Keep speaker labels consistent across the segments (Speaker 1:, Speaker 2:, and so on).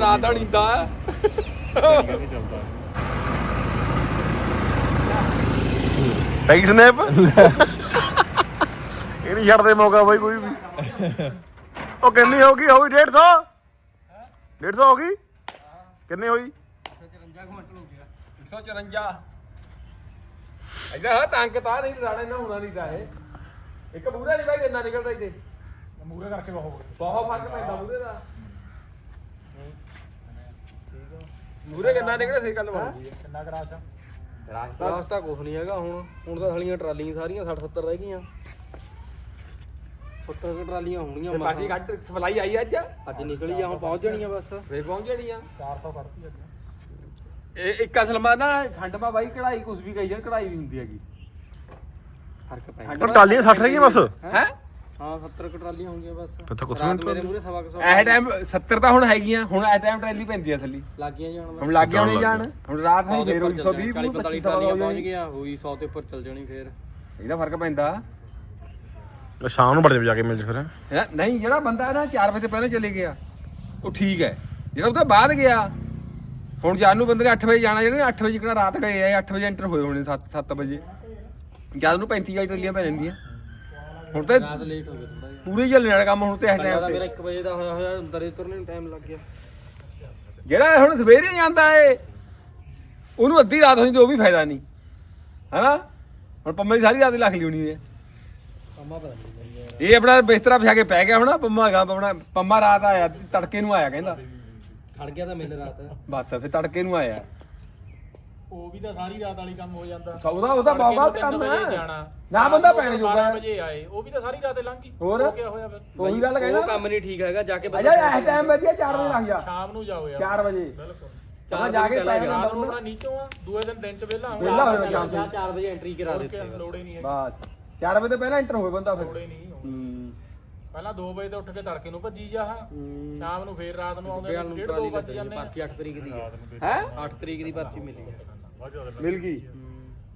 Speaker 1: ਰਾਤ ਦਾ ਨੀਂਦਾ
Speaker 2: ਪੈ ਗਈ ਸਨੈਪ? ਇਹ ਨਹੀਂ ਛੱਡਦੇ ਮੌਕਾ ਬਾਈ ਕੋਈ ਵੀ। ਉਹ ਕਿੰਨੀ ਹੋ ਗਈ? ਹੋਈ 150 150 ਹੋ ਗਈ? ਕਿੰਨੀ ਹੋਈ?
Speaker 1: 154 ਇਹਦਾ ਹਾਂ ਟੰਕ ਤਾਂ ਨਹੀਂ ਰਾਣਾ ਇਹਨਾਂ ਹੋਣਾ ਨਹੀਂ ਤਾਂ ਇਹ। ਇੱਕ ਮੂਰੇ ਨਹੀਂ ਬਾਈ ਇੰਨਾ ਨਿਕਲਦਾ ਇੱਥੇ।
Speaker 3: ਮੂਰੇ ਕਰਕੇ ਬਹੁਤ
Speaker 1: ਬਹੁਤ ਫ਼ਰਕ ਪੈਂਦਾ ਮੂਰੇ ਦਾ। ਮੂਰੇ ਕਿੰਨਾ ਨਿਕਲੇ ਸਹੀ ਗੱਲ ਬਣਦੀ ਹੈ?
Speaker 3: ਕਿੰਨਾ ਕਰਾਸ਼
Speaker 1: ਰਾਸਤਾ
Speaker 4: ਰਾਸਤਾ ਕੁਛ ਨਹੀਂ ਹੈਗਾ ਹੁਣ। ਹੁਣ ਤਾਂ ਸਾਲੀਆਂ ਟਰਾਲੀਆਂ ਸਾਰੀਆਂ 60 70 ਰਹਿ ਗਈਆਂ। 70 ਕੁ ਟਰਾਲੀਆਂ ਹੋਣਗੀਆਂ
Speaker 1: ਬਾਕੀ। ਘੱਟ ਸਪਲਾਈ ਆਈ ਅੱਜ?
Speaker 4: ਅੱਜ ਨਿਕਲੀ ਆ ਹੁਣ ਪਹੁੰਚ ਜਾਣੀਆਂ ਬਸ।
Speaker 1: ਫੇਰ ਪਹੁੰਚ ਜਾਣੀਆਂ
Speaker 3: 400 ਕੱਢਤੀ ਅੱਜ।
Speaker 1: ਇਹ ਇੱਕ ਅਸਲ ਮਾ ਨਾ ਖੰਡ ਮਾ ਬਾਈ ਕਢਾਈ ਕੁਝ ਵੀ ਕਹੀ ਜਾਂ ਕਢਾਈ ਵੀ ਹੁੰਦੀ ਹੈਗੀ।
Speaker 4: ਫ਼ਰਕ ਪੈ
Speaker 2: ਪਰ ਟਾਲੀਆਂ 60 ਰਹਿ ਗਈਆਂ ਬਸ?
Speaker 1: ਹੈ?
Speaker 4: ਹਾਂ 70 ਕੁ ਟਰਾਲੀਆਂ ਹੋਣਗੀਆਂ ਬਸ।
Speaker 2: ਫਿਰ ਤਾਂ ਕੁਛ
Speaker 4: ਰਾਤ
Speaker 2: ਮਿੰਟ
Speaker 4: ਮੇਰੇ ਮੂਰੇ ਸਵਾ ਕੁ ਸੌ
Speaker 1: ਇਹ ਟਾਈਮ 70 ਤਾਂ ਹੁਣ ਹੈਗੀਆਂ ਹੁਣ ਇਹ ਟਾਈਮ ਟਰੈਲੀ ਪੈਂਦੀ ਆ ਅਸਲੀ।
Speaker 4: ਲੱਗੀਆਂ ਜਾਣ
Speaker 1: ਹੁਣ ਲੱਗ ਗਿਆ ਜਾਣ। ਹੁਣ ਰਾਤ ਨੂੰ ਫੇਰ 120
Speaker 4: 40 45 ਟਰਾਲੀਆਂ ਪਹੁੰਚ ਗਈਆਂ ਹੋਈ 100 ਤੇ ਉੱਪਰ ਚੱਲ ਜਾਣੀ ਫੇਰ।
Speaker 1: ਇਹਦਾ ਫ਼ਰਕ ਪੈਂਦਾ।
Speaker 2: ਸ਼ਾਮ ਨੂੰ ਬੜੇ ਜਾ ਕੇ ਮਿਲ ਜਾ ਫਿਰ।
Speaker 1: ਹੈਂ? ਨਹੀਂ ਜਿਹੜਾ ਬੰਦਾ ਨਾ 4 ਵਜੇ ਤੋਂ ਪਹਿਲਾਂ ਚਲੇ ਗਿਆ ਉਹ ਠੀਕ ਹੈ। ਜਿਹੜਾ ਉਹਦੇ ਬਾਅਦ ਗਿਆ ਹੁਣ ਜਾਨ ਨੂੰ ਬੰਦੇ ਨੇ 8 ਵਜੇ ਜਾਣਾ ਜਿਹੜੇ 8 ਵਜੇ ਕਿਹੜਾ ਰਾਤ ਗਏ ਆ 8 ਵਜੇ ਐਂਟਰ ਹੋਏ ਹੋਣੇ 7 7 ਵਜੇ। ਜਦ ਨੂੰ 35 ਵਾਲੀ ਟੱਲੀਆਂ ਪੈ ਜਾਂਦੀਆਂ। ਹੁਣ ਤੇ
Speaker 4: ਰਾਤ ਲੇਟ ਹੋ ਗਿਆ ਥੋੜਾ ਜਿਹਾ।
Speaker 1: ਪੂਰੇ ਚੱਲਣ ਵਾਲਾ ਕੰਮ ਹੁਣ ਤੇ ਇਸ
Speaker 4: ਪਹਿਲਾਂ
Speaker 1: ਟਾਈਮ
Speaker 4: ਤਾਂ
Speaker 1: ਤੇ।
Speaker 4: ਮੇਰਾ 1 ਵਜੇ ਦਾ ਹੋਇਆ ਹੋਇਆ ਅੰਦਰ ਹੀ ਤੁਰਨੇ ਨੂੰ ਟਾਈਮ ਲੱਗ ਗਿਆ।
Speaker 1: ਜਿਹੜਾ ਹੁਣ ਸਵੇਰੇ ਜਾਂਦਾ ਏ ਉਹਨੂੰ ਅੱਧੀ ਰਾਤ ਹੋ ਜਾਂਦੀ ਉਹ ਵੀ ਫਾਇਦਾ ਨਹੀਂ। ਹੈਨਾ? ਹੁਣ ਪੰਮੇ ਦੀ ਸਾਰੀ ਰਾਤ ਹੀ ਲੱਖ ਲਈ ਹੋਣੀ ਹੈ
Speaker 4: ਅੰਮਾ ਪਤਾ ਨਹੀਂ
Speaker 1: ਇਹ ਆਪਣਾ ਬਿਸਤਰਾ ਵਿਛਾ ਕੇ ਪੈ ਗਿਆ ਹੁਣ ਪੰਮਾ ਗਾ ਆਪਣਾ ਪੰਮਾ ਰਾਤ ਆਇਆ ਤੜਕੇ ਨੂੰ ਆਇਆ ਕਹਿੰਦਾ।
Speaker 4: ਖੜ ਗਿਆ ਤਾਂ ਮੇਲੇ ਰਾਤ।
Speaker 1: ਬਸ ਫਿਰ ਤੜਕੇ ਨੂੰ ਆਇਆ।
Speaker 3: ਉਹ ਵੀ ਤਾਂ ਸਾਰੀ ਰਾਤ ਵਾਲੀ ਕੰਮ ਹੋ ਜਾਂਦਾ।
Speaker 1: ਸੌਦਾ ਉਹਦਾ ਬਹੁਤ ਗਲਤ
Speaker 3: ਤਿੰਨ
Speaker 1: ਕੰਮ
Speaker 3: ਵਜੇ
Speaker 1: ਹੈ।
Speaker 3: ਜਾਣਾ।
Speaker 1: ਨਾ ਬੰਦਾ ਪੈਣ ਜੋਗਾ
Speaker 3: 12
Speaker 1: ਹੈ।
Speaker 3: ਵਜੇ ਆਏ। ਉਹ ਵੀ ਤਾਂ ਸਾਰੀ ਰਾਤ ਲੰਘ। ਗਈ
Speaker 1: ਹੋਰ?
Speaker 3: ਉਹ ਕਿਆ ਹੋਇਆ ਫਿਰ।
Speaker 1: ਉਹੀ ਗੱਲ
Speaker 4: ਉਹ
Speaker 1: ਕਹਿੰਦਾ
Speaker 4: ਕੰਮ ਨਹੀਂ ਠੀਕ ਹੈਗਾ ਜਾ ਕੇ
Speaker 1: ਅਜਾ ਇਸ ਟਾਈਮ ਵਧੀਆ 4 ਵਜੇ ਲੱਗ ਜਾ।
Speaker 3: ਸ਼ਾਮ ਨੂੰ ਜਾਓ ਯਾਰ।
Speaker 1: 4 ਵਜੇ।
Speaker 3: ਬਿਲਕੁਲ।
Speaker 1: ਚਾਹ ਜਾ ਕੇ ਪੈ ਜਾਂਦਾ
Speaker 3: ਰਾਤ ਨੂੰ
Speaker 1: ਬੰਦਾ
Speaker 3: ਆਪਣਾ ਨੀਚੋਂ ਆ ਦੂਏ ਦਿਨ ਦਿਨ ਚ ਵਿਹਲਾ
Speaker 1: ਵਿਹਲਾ
Speaker 3: ਹੋਣਾ
Speaker 1: ਹੋਣਾ ਸ਼ਾਮ ਨੂੰ
Speaker 4: 4 ਵਜੇ ਐਂਟਰੀ ਕਰਾ ਦਿੱਤੀ
Speaker 3: ਲੋੜ ਹੀ ਨਹੀਂ ਹੈ
Speaker 1: ਬਸ। 4 ਵਜੇ ਤੋਂ ਪਹਿਲਾਂ ਐਂਟਰ ਹੋਵੇ ਬੰਦਾ ਫਿਰ।
Speaker 3: ਲੋੜੇ ਨਹੀਂ
Speaker 1: ਹੂੰ।
Speaker 3: ਪਹਿਲਾਂ 2 ਵਜੇ ਤੋਂ ਉੱਠ ਕੇ ਤੜਕੇ ਨੂੰ ਭੱਜੀ ਜਾ। ਹਾਂ। ਸ਼ਾਮ ਨੂੰ ਫੇਰ ਰਾਤ ਨੂੰ ਆਉਂਦੇ ਨੇ ਡੇਢ ਦੋ ਵੱਜ
Speaker 4: ਲੱਗੀ
Speaker 3: ਜਾਂਦੇ ਆ।
Speaker 4: ਪਰਚੀ 8 ਤਰੀਕ ਦੀ। ਹੈ?
Speaker 1: ਹੈ
Speaker 4: 8 ਤਰੀਕ ਦੀ ਪਰਚੀ ਮਿਲੀ। ਹੈ
Speaker 1: ਮਿਲ ਗਈ।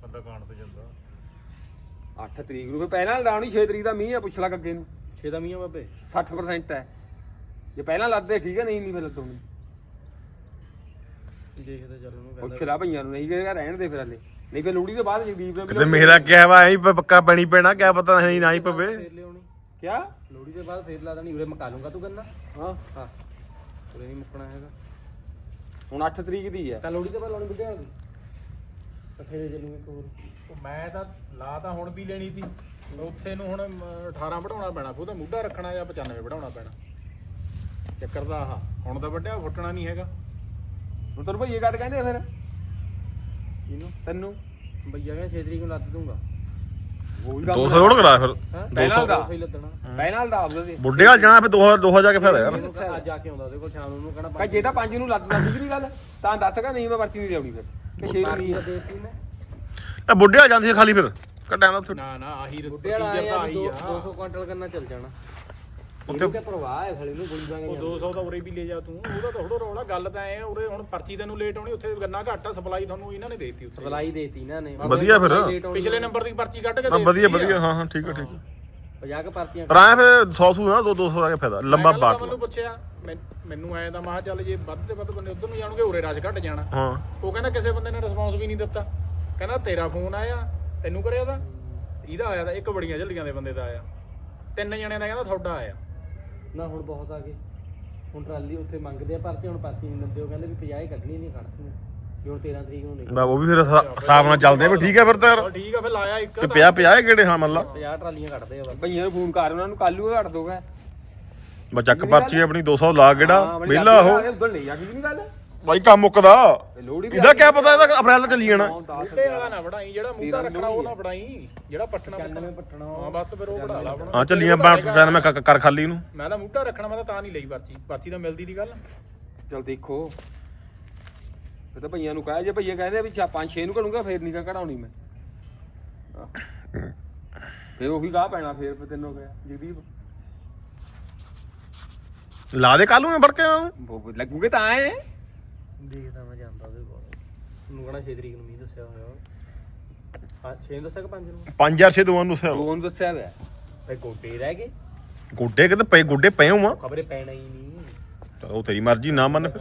Speaker 3: ਬੰਦਾ ਕਾਣ ਤੇ ਜਾਂਦਾ।
Speaker 1: 8 ਤਰੀਕ ਨੂੰ ਫਿਰ ਪਹਿਲਾਂ ਲਾਉਣੀ 6 ਤਰੀਕ ਦਾ ਮੀਂਹ ਆ ਪੁੱਛ ਲਾ ਅੱਗੇ ਨੂੰ।
Speaker 4: 6 ਦਾ ਮੀਆਂ ਬਾਬੇ?
Speaker 1: 60% ਹੈ। ਜੇ ਪਹਿਲਾਂ ਲੱਦਦੇ ਠੀਕ ਹੈ ਨਹੀਂ ਨਹੀਂ ਫਿਰ ਲੱਦੋਣੀ
Speaker 4: ਦੇਖਦੇ ਚੱਲ ਉਹਨੂੰ
Speaker 1: ਪੁੱਛ ਲਾ ਭਈਆਂ ਨੂੰ ਨਹੀਂ ਰਹਿਣ ਦੇ ਫਿਰ ਹਲੇ। ਨਹੀਂ ਫਿਰ ਲੋੜੀ ਤੋਂ ਬਾਅਦ ਜਗਦੀਪ ਨੇ
Speaker 2: ਕਿਤੇ ਮੇਰਾ ਕਿਹਾ ਵਾ ਐਂ ਪੱਕਾ ਪੈਣੀ ਪੈਣਾ ਕਿਆ ਪਤਾ ਨਹੀਂ ਨਾ ਹੀ ਪਵੇ।
Speaker 4: ਫੇਰ ਲਿਆਉਣੀ।
Speaker 1: ਕਿਆ?
Speaker 4: ਲੋੜੀ ਦੇ ਬਾਅਦ ਫੇਰ ਲਾ ਦੇਣੀ ਉਰੇ ਮਕਾ ਲੂੰਗਾ ਤੂੰ ਗੰਨਾ।
Speaker 1: ਹਾਂ।
Speaker 4: ਹਾਂ। ਉਰੇ ਨਹੀਂ ਮੁੱਕਣਾ ਹੈਗਾ।
Speaker 1: ਹੁਣ 8 ਤਰੀਕ ਦੀ ਹੈ।
Speaker 4: ਤਾਂ ਲੋੜੀ ਤੋਂ ਬਾਅਦ ਲਾਉਣੀ ਬਿਟਿਆ ਦੀ ਦੇ ਚੱਲੂਗੇ ਇੱਕ ਹੋਰ।
Speaker 3: ਉਹ ਮੈਂ ਤਾਂ ਲਾ ਤਾਂ ਹੁਣ ਵੀ ਲੈਣੀ ਸੀ। ਉੱਥੇ ਨੂੰ ਹੁਣ ਅਮ, 18 ਵਧਾਉਣਾ ਪੈਣਾ ਉਹਦਾ ਮੁੱਢਾ ਰੱਖਣਾ ਜਾਂ 95 ਵਧਾਉਣਾ ਪੈਣਾ। ਚੱਕਰ ਦਾ ਆਹ ਹੁਣ ਤਾਂ ਵੱਡਿਆ ਫੁੱਟਣਾ ਨਹੀਂ ਹੈਗਾ।
Speaker 1: ਹੁਣ ਤੈਨੂੰ ਭਈਏ ਕੱਟ ਕਹਿੰਦੇ ਆ ਫਿਰ?
Speaker 4: ਇਹਨੂੰ
Speaker 1: ਤੈਨੂੰ?
Speaker 4: ਭਈਆ ਕਹਿੰਦਾ 6 ਤਰੀਕ ਨੂੰ ਲੱਦ ਦੂੰਗਾ।
Speaker 1: ਉਹੀ
Speaker 2: 200 ਰੋਡ ਕਰਾ ਫਿਰ।
Speaker 1: ਪਹਿਲਾਂ ਦਾ
Speaker 4: ਸਹੀ ਲੱਦਣਾ।
Speaker 1: ਪਹਿਲਾਂ ਦਾ ਆਪਦਾ ਦੇ
Speaker 2: ਬੁੱਢੇ ਹਾਲ ਜਾਣਾ ਫਿਰ 200 200 ਜਾ ਕੇ ਫਾਇਦਾ ਯਾਰ।
Speaker 4: ਇਹਨੂੰ ਕਹਿ ਅੱਜ ਜਾ ਕੇ ਆਉਂਦਾ ਉਹਦੇ ਕੋਲ ਸ਼ਾਮ ਨੂੰ ਉਹਨੂੰ ਕਹਿਣਾ
Speaker 1: ਕਾ ਜੇ ਤਾਂ 5 ਨੂੰ ਲੱਦਦਾ ਸੀ ਨਹੀਂ ਗੱਲ। ਤਾਂ ਦੱਸਗਾ ਨਹੀਂ ਮੈਂ ਪਰਚੀ ਨਹੀਂ ਲਿਆਉਣੀ ਫਿਰ। ਕਿ 6 ਨੂੰ
Speaker 4: ਪਰਚੀ
Speaker 1: ਨਹੀਂ
Speaker 4: ਤਾਂ ਦੇਤੀ ਮੈਂ।
Speaker 2: ਇਹ ਬੁੱਢੇ ਹਾਲ ਜਾਂਦੀ ਸੀ ਖਾਲੀ ਫਿਰ। ਕੱਟਿਆ ਨਾ ਉੱਥੇ।
Speaker 3: ਨਾ ਨਾ ਆਹੀ
Speaker 4: ਬੁੱਢੇ ਵਾਲਾ
Speaker 3: procedure ਤਾਂ
Speaker 4: ਆਇਆ
Speaker 3: ਆਹੀ ਆ।
Speaker 4: 200 ਕੁਇੰਟਲ ਕਰਨਾ ਚੱਲ ਜਾਣਾ।
Speaker 2: ਉੱਥੇ-
Speaker 4: ਉੱਥੇ ਪ੍ਰਵਾਹ ਹੈ ਖਲੇ ਨੂੰ ਗੋਲੀ ਦਾਂਗੇ
Speaker 3: ਉਹ 200 ਤਾਂ ਉਰੇ ਵੀ ਲੈ ਜਾ ਤੂੰ। ਉਹਦਾ ਤਾਂ ਥੋੜਾ ਰੌਲਾ। ਗੱਲ ਤਾਂ ਐ ਉਰੇ ਹੁਣ ਪਰਚੀ ਤੈਨੂੰ ਲੇਟ ਆਉਣੀ ਉੱਥੇ ਗੰਨਾ ਘੱਟ ਆ ਸਪਲਾਈ ਤੁਹਾਨੂੰ ਇਹਨਾਂ ਨੇ ਦੇਤੀ ਉੱਥੇ।
Speaker 4: ਸਪਲਾਈ ਦੇਤੀ ਇਹਨਾਂ ਨੇ।
Speaker 2: ਵਧੀਆ ਫਿਰ।
Speaker 3: ਪਿਛਲੇ ਨੰਬਰ ਦੀ ਪਰਚੀ ਕੱਢ ਕੇ
Speaker 2: ਹਾਂ
Speaker 3: ਦੇ
Speaker 2: ਵਧੀਆ। ਵਧੀਆ। ਹਾਂ ਹਾਂ ਠੀਕ ਹੈ ਠੀਕ ਹੈ
Speaker 4: 50 ਕ ਪਰਚੀਆਂ
Speaker 2: ਪਰ ਆਇਆ ਫਿਰ 100 ਸੂ ਨਾ 2 200 ਜਾ ਕੇ ਫਾਇਦਾ ਲੰਬਾ
Speaker 3: ਮੈਂ
Speaker 2: ਬਾਟ
Speaker 3: ਮੈਨੂੰ ਪੁੱਛਿਆ ਮੈਂ- ਮੈਨੂੰ ਐ ਤਾਂ ਮਹਾ ਚੱਲ ਜੇ ਵੱਧ ਤੇ ਵੱਧ ਬੰਦੇ ਉਧਰ ਨੂੰ ਜਾਣਗੇ ਉਰੇ ਰਸ਼ ਘਟ ਜਾਣਾ।
Speaker 2: ਹਾਂ।
Speaker 3: ਉਹ ਕਹਿੰਦਾ ਕਿਸੇ ਬੰਦੇ ਨੇ ਰਿਸਪੌਂਸ ਵੀ ਨਹੀਂ ਦਿੱਤਾ। ਕਹਿੰਦਾ ਤੇਰਾ ਫੋਨ ਆਇਆ ਤੈਨੂੰ ਕਰਿਆ ਦਾ ਇਹਦਾ ਆਇਆ ਤਾਂ ਇੱਕ ਬੜੀਆਂ ਝੱਲੀਆਂ ਦੇ ਬੰਦੇ ਦਾ ਆਇਆ। ਤਿੰਨ ਜਣਿਆਂ ਦਾ ਕਹਿੰਦਾ ਤੁਹਾਡਾ ਆਇਆ।
Speaker 4: ਨਾ ਹੁਣ ਬਹੁਤ ਆ ਗਏ। ਹੁਣ ਟਰਾਲੀ ਉੱਥੇ ਮੰਗਦੇ ਆ ਪਰਚੀ ਹੁਣ ਪਰਚੀ ਨਹੀਂ ਦਿੰਦੇ ਉਹ ਕਹਿੰਦੇ ਵੀ 50 ਹੀ ਕੱਢਣੀ ਨਹੀਂ ਕੱਢਣੀ ਵੀ ਹੁਣ 13 ਤਰੀਕ ਨੂੰ ਨਹੀਂ।
Speaker 2: ਬਾ ਉਹ ਵੀ ਫਿਰ ਹਿਸਾ- ਹਿਸਾਬ ਨਾਲ ਚੱਲਦੇ ਆ ਵੀ ਠੀਕ ਹੈ ਫਿਰ ਤਾਂ ਯਾਰ।
Speaker 3: ਚਲ ਠੀਕ ਆ ਫਿਰ ਲਾਇਆ ਇੱਕ।
Speaker 2: ਕਿ ਪਿਆ ਪਿਆ ਇਹ ਕਿਹੜੇ ਹਾਂ ਮੰਨ ਲਾ
Speaker 4: 50 ਟਰਾਲੀਆਂ ਕੱਢਦੇ ਆ ਬਸ।
Speaker 1: ਭਈਆਂ ਨੂੰ ਫੋਨ ਕਰ ਉਹਨਾਂ ਨੂੰ ਕੱਲ ਘੱਟ ਦੋਗਾ।
Speaker 2: ਬਾ ਚੱਕ ਪਰਚੀ ਆਪਣੀ 200 ਲਾ ਗੇੜਾ ਵਿਹਲਾ ਉਹ।
Speaker 1: ਨਹੀਂ ਗੱਲ?
Speaker 2: ਬਾਈ ਕੰਮ ਮੁੱਕਦਾ। ਇਹਦਾ ਕਿਆ ਪਤਾ ਇਹਦਾ ਅਪ੍ਰੈਲ ਤੱਕ ਚੱਲੀ ਜਾਣਾ।
Speaker 3: ਬੂਟੇ ਵਾਲਾ ਨਾ ਵੜਾਈ ਜਿਹੜਾ ਮੂੰਹ ਰੱਖਣਾ ਉਹ ਨਾ ਵੜਾਈ ਜਿਹੜਾ ਪੱਟਣਾ
Speaker 4: ਪੱਟਣਾ।
Speaker 3: ਹਾਂ ਬਸ ਫਿਰ ਉਹ ਵੜਾ ਲਾ ਆਪਣਾ।
Speaker 2: ਹਾਂ ਚੱਲੀਆਂ ਫਿਰ ਮੈਂ ਕ- ਕਰ ਖਾਲੀ ਨੂੰ।
Speaker 3: ਮੈਂ ਤਾਂ ਮੂਟਾ ਰੱਖਣਾ ਮੈਂ ਤਾਂ ਤਾਂ ਨਹੀਂ ਲਈ ਪਰਚੀ। ਪਰਚੀ ਤਾਂ ਮਿਲਦੀ ਦੀ ਗੱਲ।
Speaker 1: ਚਲ ਦੇਖੋ। ਫਿਰ ਤਾਂ ਭਈਆਂ ਨੂੰ ਕਹਿਆ ਜੇ ਭਈਏ ਕਹਿੰਦੇ ਵੀ ਚਾ ਪੰਜ ਛੇ ਨੂੰ ਘੜੂੰਗਾ ਫੇਰ ਨਹੀਂ ਕਢਾਉਣੀ ਮੈਂ। ਆਹ। ਫੇਰ ਉਹੀ ਗਾਹ ਪੈਣਾ ਫੇਰ ਫਿਰ ਤੈਨੂੰ ਗਿਆ ਜਗਦੀਪ।
Speaker 2: ਲਾ ਦੇ ਕੱਲ ਨੂੰ ਵੜ ਕੇ ਉਹਨੂੰ।
Speaker 1: ਉਹ ਲੱਗੂਗੇ ਤਾਂ ਐ।
Speaker 4: ਦੇਖਦਾ ਮੈਂ ਜਾਂਦਾ ਉਹਦੇ ਕੋਲ। ਉਹਨੂੰ ਕਹਣਾ 6 ਤਰੀਕ ਨੂੰ ਮੀਂਹ ਦੱਸਿਆ ਹੋਇਆ ਹਾਂ 6 ਦੱਸਿਆ ਕਿ 5 ਨੂੰ?
Speaker 2: 5000 ਦੋਵਾਂ ਨੂੰ ਦੱਸਿਆ
Speaker 1: ਦੋਨ ਦੱਸਿਆ ਹੋਇਆ।
Speaker 4: ਫੇ ਗੋਡੇ ਰਹਿ ਗਏ।
Speaker 2: ਗੋਡੇ ਕਿਤੇ ਪਏ ਗੋਡੇ ਪਏ ਹੋਵਾਂ।
Speaker 4: ਖਬਰੇ ਪੈਣਾ ਹੀ ਨਹੀਂ।
Speaker 2: ਚਲੋ ਤੇਰੀ ਮਰਜ਼ੀ ਨਾ ਮੰਨ ਫਿਰ।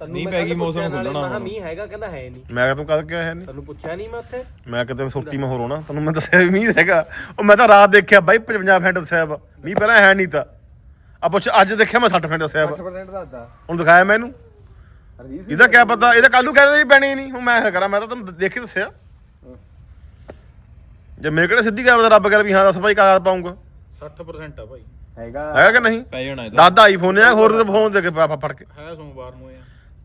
Speaker 5: ਮੀਂਹ
Speaker 4: ਮੈਂ
Speaker 5: ਪੈ ਗਈ, ਮੌਸਮ ਖੁੱਲ੍ਹਣਾ
Speaker 4: ਮੈਂ ਕਿਹਾ। ਮੀਂਹ ਹੈਗਾ ਕਹਿੰਦਾ ਹੈ ਨਹੀਂ।
Speaker 2: ਮੈਂ ਕਿਹਾ ਤੂੰ ਕਦ ਕਿਹਾ ਹੈ ਨਹੀਂ?
Speaker 4: ਤੈਨੂੰ ਪੁੱਛਿਆ ਨਹੀਂ ਮੈਂ ਉੱਥੇ।
Speaker 2: ਮੈਂ ਕਿਤੇ ਸੁਰਤੀ ਮੈਂ ਹੋਰ ਹੋਣਾ ਤੈਨੂੰ ਮੈਂ ਦੱਸਿਆ ਵੀ ਮੀਂਹ ਹੈਗਾ। ਉਹ ਮੈਂ ਤਾਂ ਰਾਤ ਦੇਖਿਆ ਬਾਈ 55 ਫੈਂਟ ਦੱਸਿਆ ਵਾ। ਮੀਂਹ ਪਹਿਲਾਂ ਹੈ ਨਹੀਂ ਤਾਂ। ਆ ਪੁੱਛ ਅੱਜ ਦੇਖਿਆ ਮੈਂ 60 ਫੈਂਟ ਦੱਸਿਆ ਵਾ।
Speaker 1: 8% ਦੱਸਦਾ
Speaker 2: ਹੁਣ ਦਿਖਾਇਆ ਮੈਨੂੰ ਇਹਦਾ ਕਿਆ ਪਤਾ ਇਹਦਾ ਕੱਲ ਨੂੰ ਕਹਿੰਦੇ ਵੀ ਪੈਣੀ ਨਹੀਂ। ਹੁਣ ਮੈਂ ਇਹ ਕਰਾਂ ਮੈਂ ਤਾਂ ਤੁਹਾਨੂੰ ਦੇਖ ਕੇ ਦੱਸਿਆ। ਜੇ ਮੇਰੇ ਕਿਹੜੇ ਸਿੱਧੀ ਪਤਾ ਰੱਬ ਕਰ ਵੀ ਹਾਂ ਦੱਸ ਭਾਈ ਕਾਗਜ਼ ਪਾਉਂਗਾ
Speaker 3: 60% ਆ ਭਾਈ
Speaker 1: ਹੈਗਾ।
Speaker 2: ਹੈਗਾ ਕਿ ਨਹੀਂ?
Speaker 5: ਪੈ ਜਾਣਾ ਇਹਦਾ।
Speaker 2: ਦਾਦਾ ਆਈਫੋਨ ਆ ਹੋਰ ਫੋਨ ਦੇ ਕੇ ਫੜ ਕੇ।
Speaker 3: ਹੈ ਸੋਮਵਾਰ ਨੂੰ ਇਹ।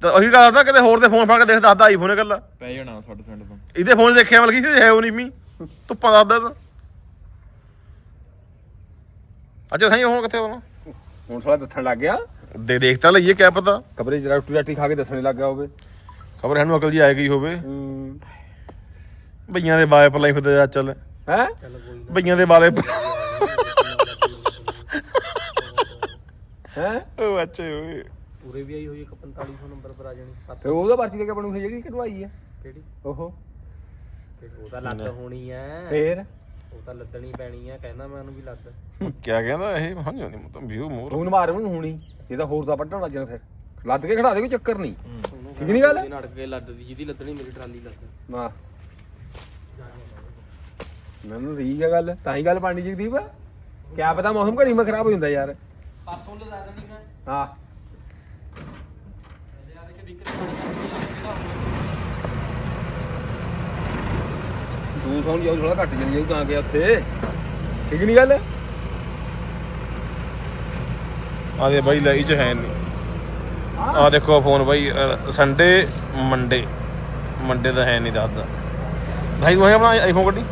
Speaker 2: ਤਾਂ ਉਹੀ ਗੱਲ ਨਾ ਕਿਤੇ ਹੋਰ ਦੇ ਫੋਨ ਫੜ ਕੇ ਦੇਖ ਦਾਦਾ ਆਈਫੋਨ ਹੈ ਕੱਲਾ
Speaker 5: ਪੈ ਜਾਣਾ 60% ਤੋਂ।
Speaker 2: ਇਹਦੇ ਫੋਨ 'ਚ ਦੇਖਿਆ ਮਲਕੀ ਹੈ ਉਹ ਨਹੀਂ ਮੀ ਧੁੱਪਾਂ ਦਾਦਾ ਤਾਂ ਅੱਛਾ ਸਹੀ ਹੁਣ ਕਿੱਥੇ ਹੋਣਾ?
Speaker 1: ਹੁਣ ਸਾਲਾ ਦੱਸਣ ਲੱਗ ਗਿਆ।
Speaker 2: ਦੇ ਦੇਖ ਤਾਂ ਲਈਏ ਕਿਆ ਪਤਾ।
Speaker 1: ਕਬਰੇ ਜਰਾ ਰੋਟੀ ਰਾਟੀ ਖਾ ਕੇ ਦੱਸਣੇ ਲੱਗ ਗਿਆ ਹੋਵੇ।
Speaker 2: ਖਬਰ ਸਾਨੂੰ ਅਕਲ ਜੀ ਆਏ ਗਈ ਹੋਵੇ।
Speaker 1: ਹੂੰ।
Speaker 2: ਭਈਆਂ ਦੇ ਬਾਲੇ ਪਲਾਈ ਫਿਰਦੇ ਆ ਚੱਲ।
Speaker 1: ਹੈ?
Speaker 2: ਭਈਆਂ ਦੇ ਬਾਲੇ
Speaker 1: ਹੈ?
Speaker 2: ਉਹ ਅੱਛੇ ਓਏ।
Speaker 4: ਪੂਰੇ ਵੀ ਆਈ ਹੋਈ ਇੱਕ 4500 ਨੰਬਰ ਪਰ ਆ ਜਾਣੀ।
Speaker 1: ਤੇ
Speaker 4: ਪਰਸੋਂ
Speaker 1: ਉਹਦਾ ਪਰਚੀ ਦੇ ਕੇ ਬਣੂ ਜਿਹੜੀ ਕਢਵਾਈ ਹੈ
Speaker 4: ਕਿਹੜੀ?
Speaker 1: ਓਹੋ।
Speaker 4: ਤੇ ਉਹ ਤਾਂ ਲੱਦ ਹੋਣੀ ਐ
Speaker 1: ਫੇਰ?
Speaker 4: ਉਹ ਤਾਂ ਲੱਦਣੀ ਪੈਣੀ ਐ ਕਹਿੰਦਾ ਮੈਂ ਉਹਨੂੰ ਵੀ ਲੱਦ।
Speaker 2: ਕਿਆ ਕਹਿੰਦਾ ਇਹ? ਹਾਂਜੀ ਹਾਂਜੀ ਮਤਲਬ ਵੀਊ ਮੋਰ
Speaker 1: ਫੋਨ ਮਾਰ ਉਹਨੂੰ ਹੁਣੀ ਇਹ ਤਾਂ ਹੋਰ ਦਾ ਵੱਢਣ ਲੱਗ ਜਾਣਾ ਫਿਰ। ਲੱਦ ਕੇ ਖੜਾ ਦੇ ਕੋਈ ਚੱਕਰ ਨਹੀਂ। ਠੀਕ ਨਹੀਂ ਗੱਲ?
Speaker 4: ਨੜ ਕੇ ਲੱਦਦੀ ਜਿਹਦੀ ਲੱਦਣੀ ਮੇਰੀ ਟਰਾਲੀ ਲੱਦ।
Speaker 1: ਨਾ। ਮੈਨੂੰ ਠੀਕ ਹੈ ਗੱਲ ਤਾਂ ਹੀ ਗੱਲ ਪਾਣੀ ਜਗਦੀਪ ਕਿਆ ਪਤਾ ਮੌਸਮ ਘੜੀ ਮੈਂ ਖਰਾਬ ਹੋ ਜਾਂਦਾ ਯਾਰ।
Speaker 4: ਪਰਸੋਂ ਲਦਾ ਦੇਣੀ ਮੈਂ।
Speaker 1: ਹਾਂ। ਤੂੰ ਸੌਂ ਜਾਊ ਥੋੜਾ ਘੱਟ ਚਲੀ ਜਾਊ ਤਾਂ ਗਿਆ ਉੱਥੇ। ਠੀਕ ਨਹੀਂ ਗੱਲ?
Speaker 2: ਆ ਦੇ ਬਾਈ ਲਈ ਚ ਹੈ ਨਹੀਂ ਆ ਦੇਖੋ ਫੋਨ ਬਾਈ ਸੰਡੇ ਮੰਡੇ ਮੰਡੇ ਦਾ ਹੈ ਨਹੀਂ ਦੱਸਦਾ ਭਾਈ, ਉਹ ਹੈ ਆਪਣਾ ਆਈਫੋਨ ਕੱਢੀ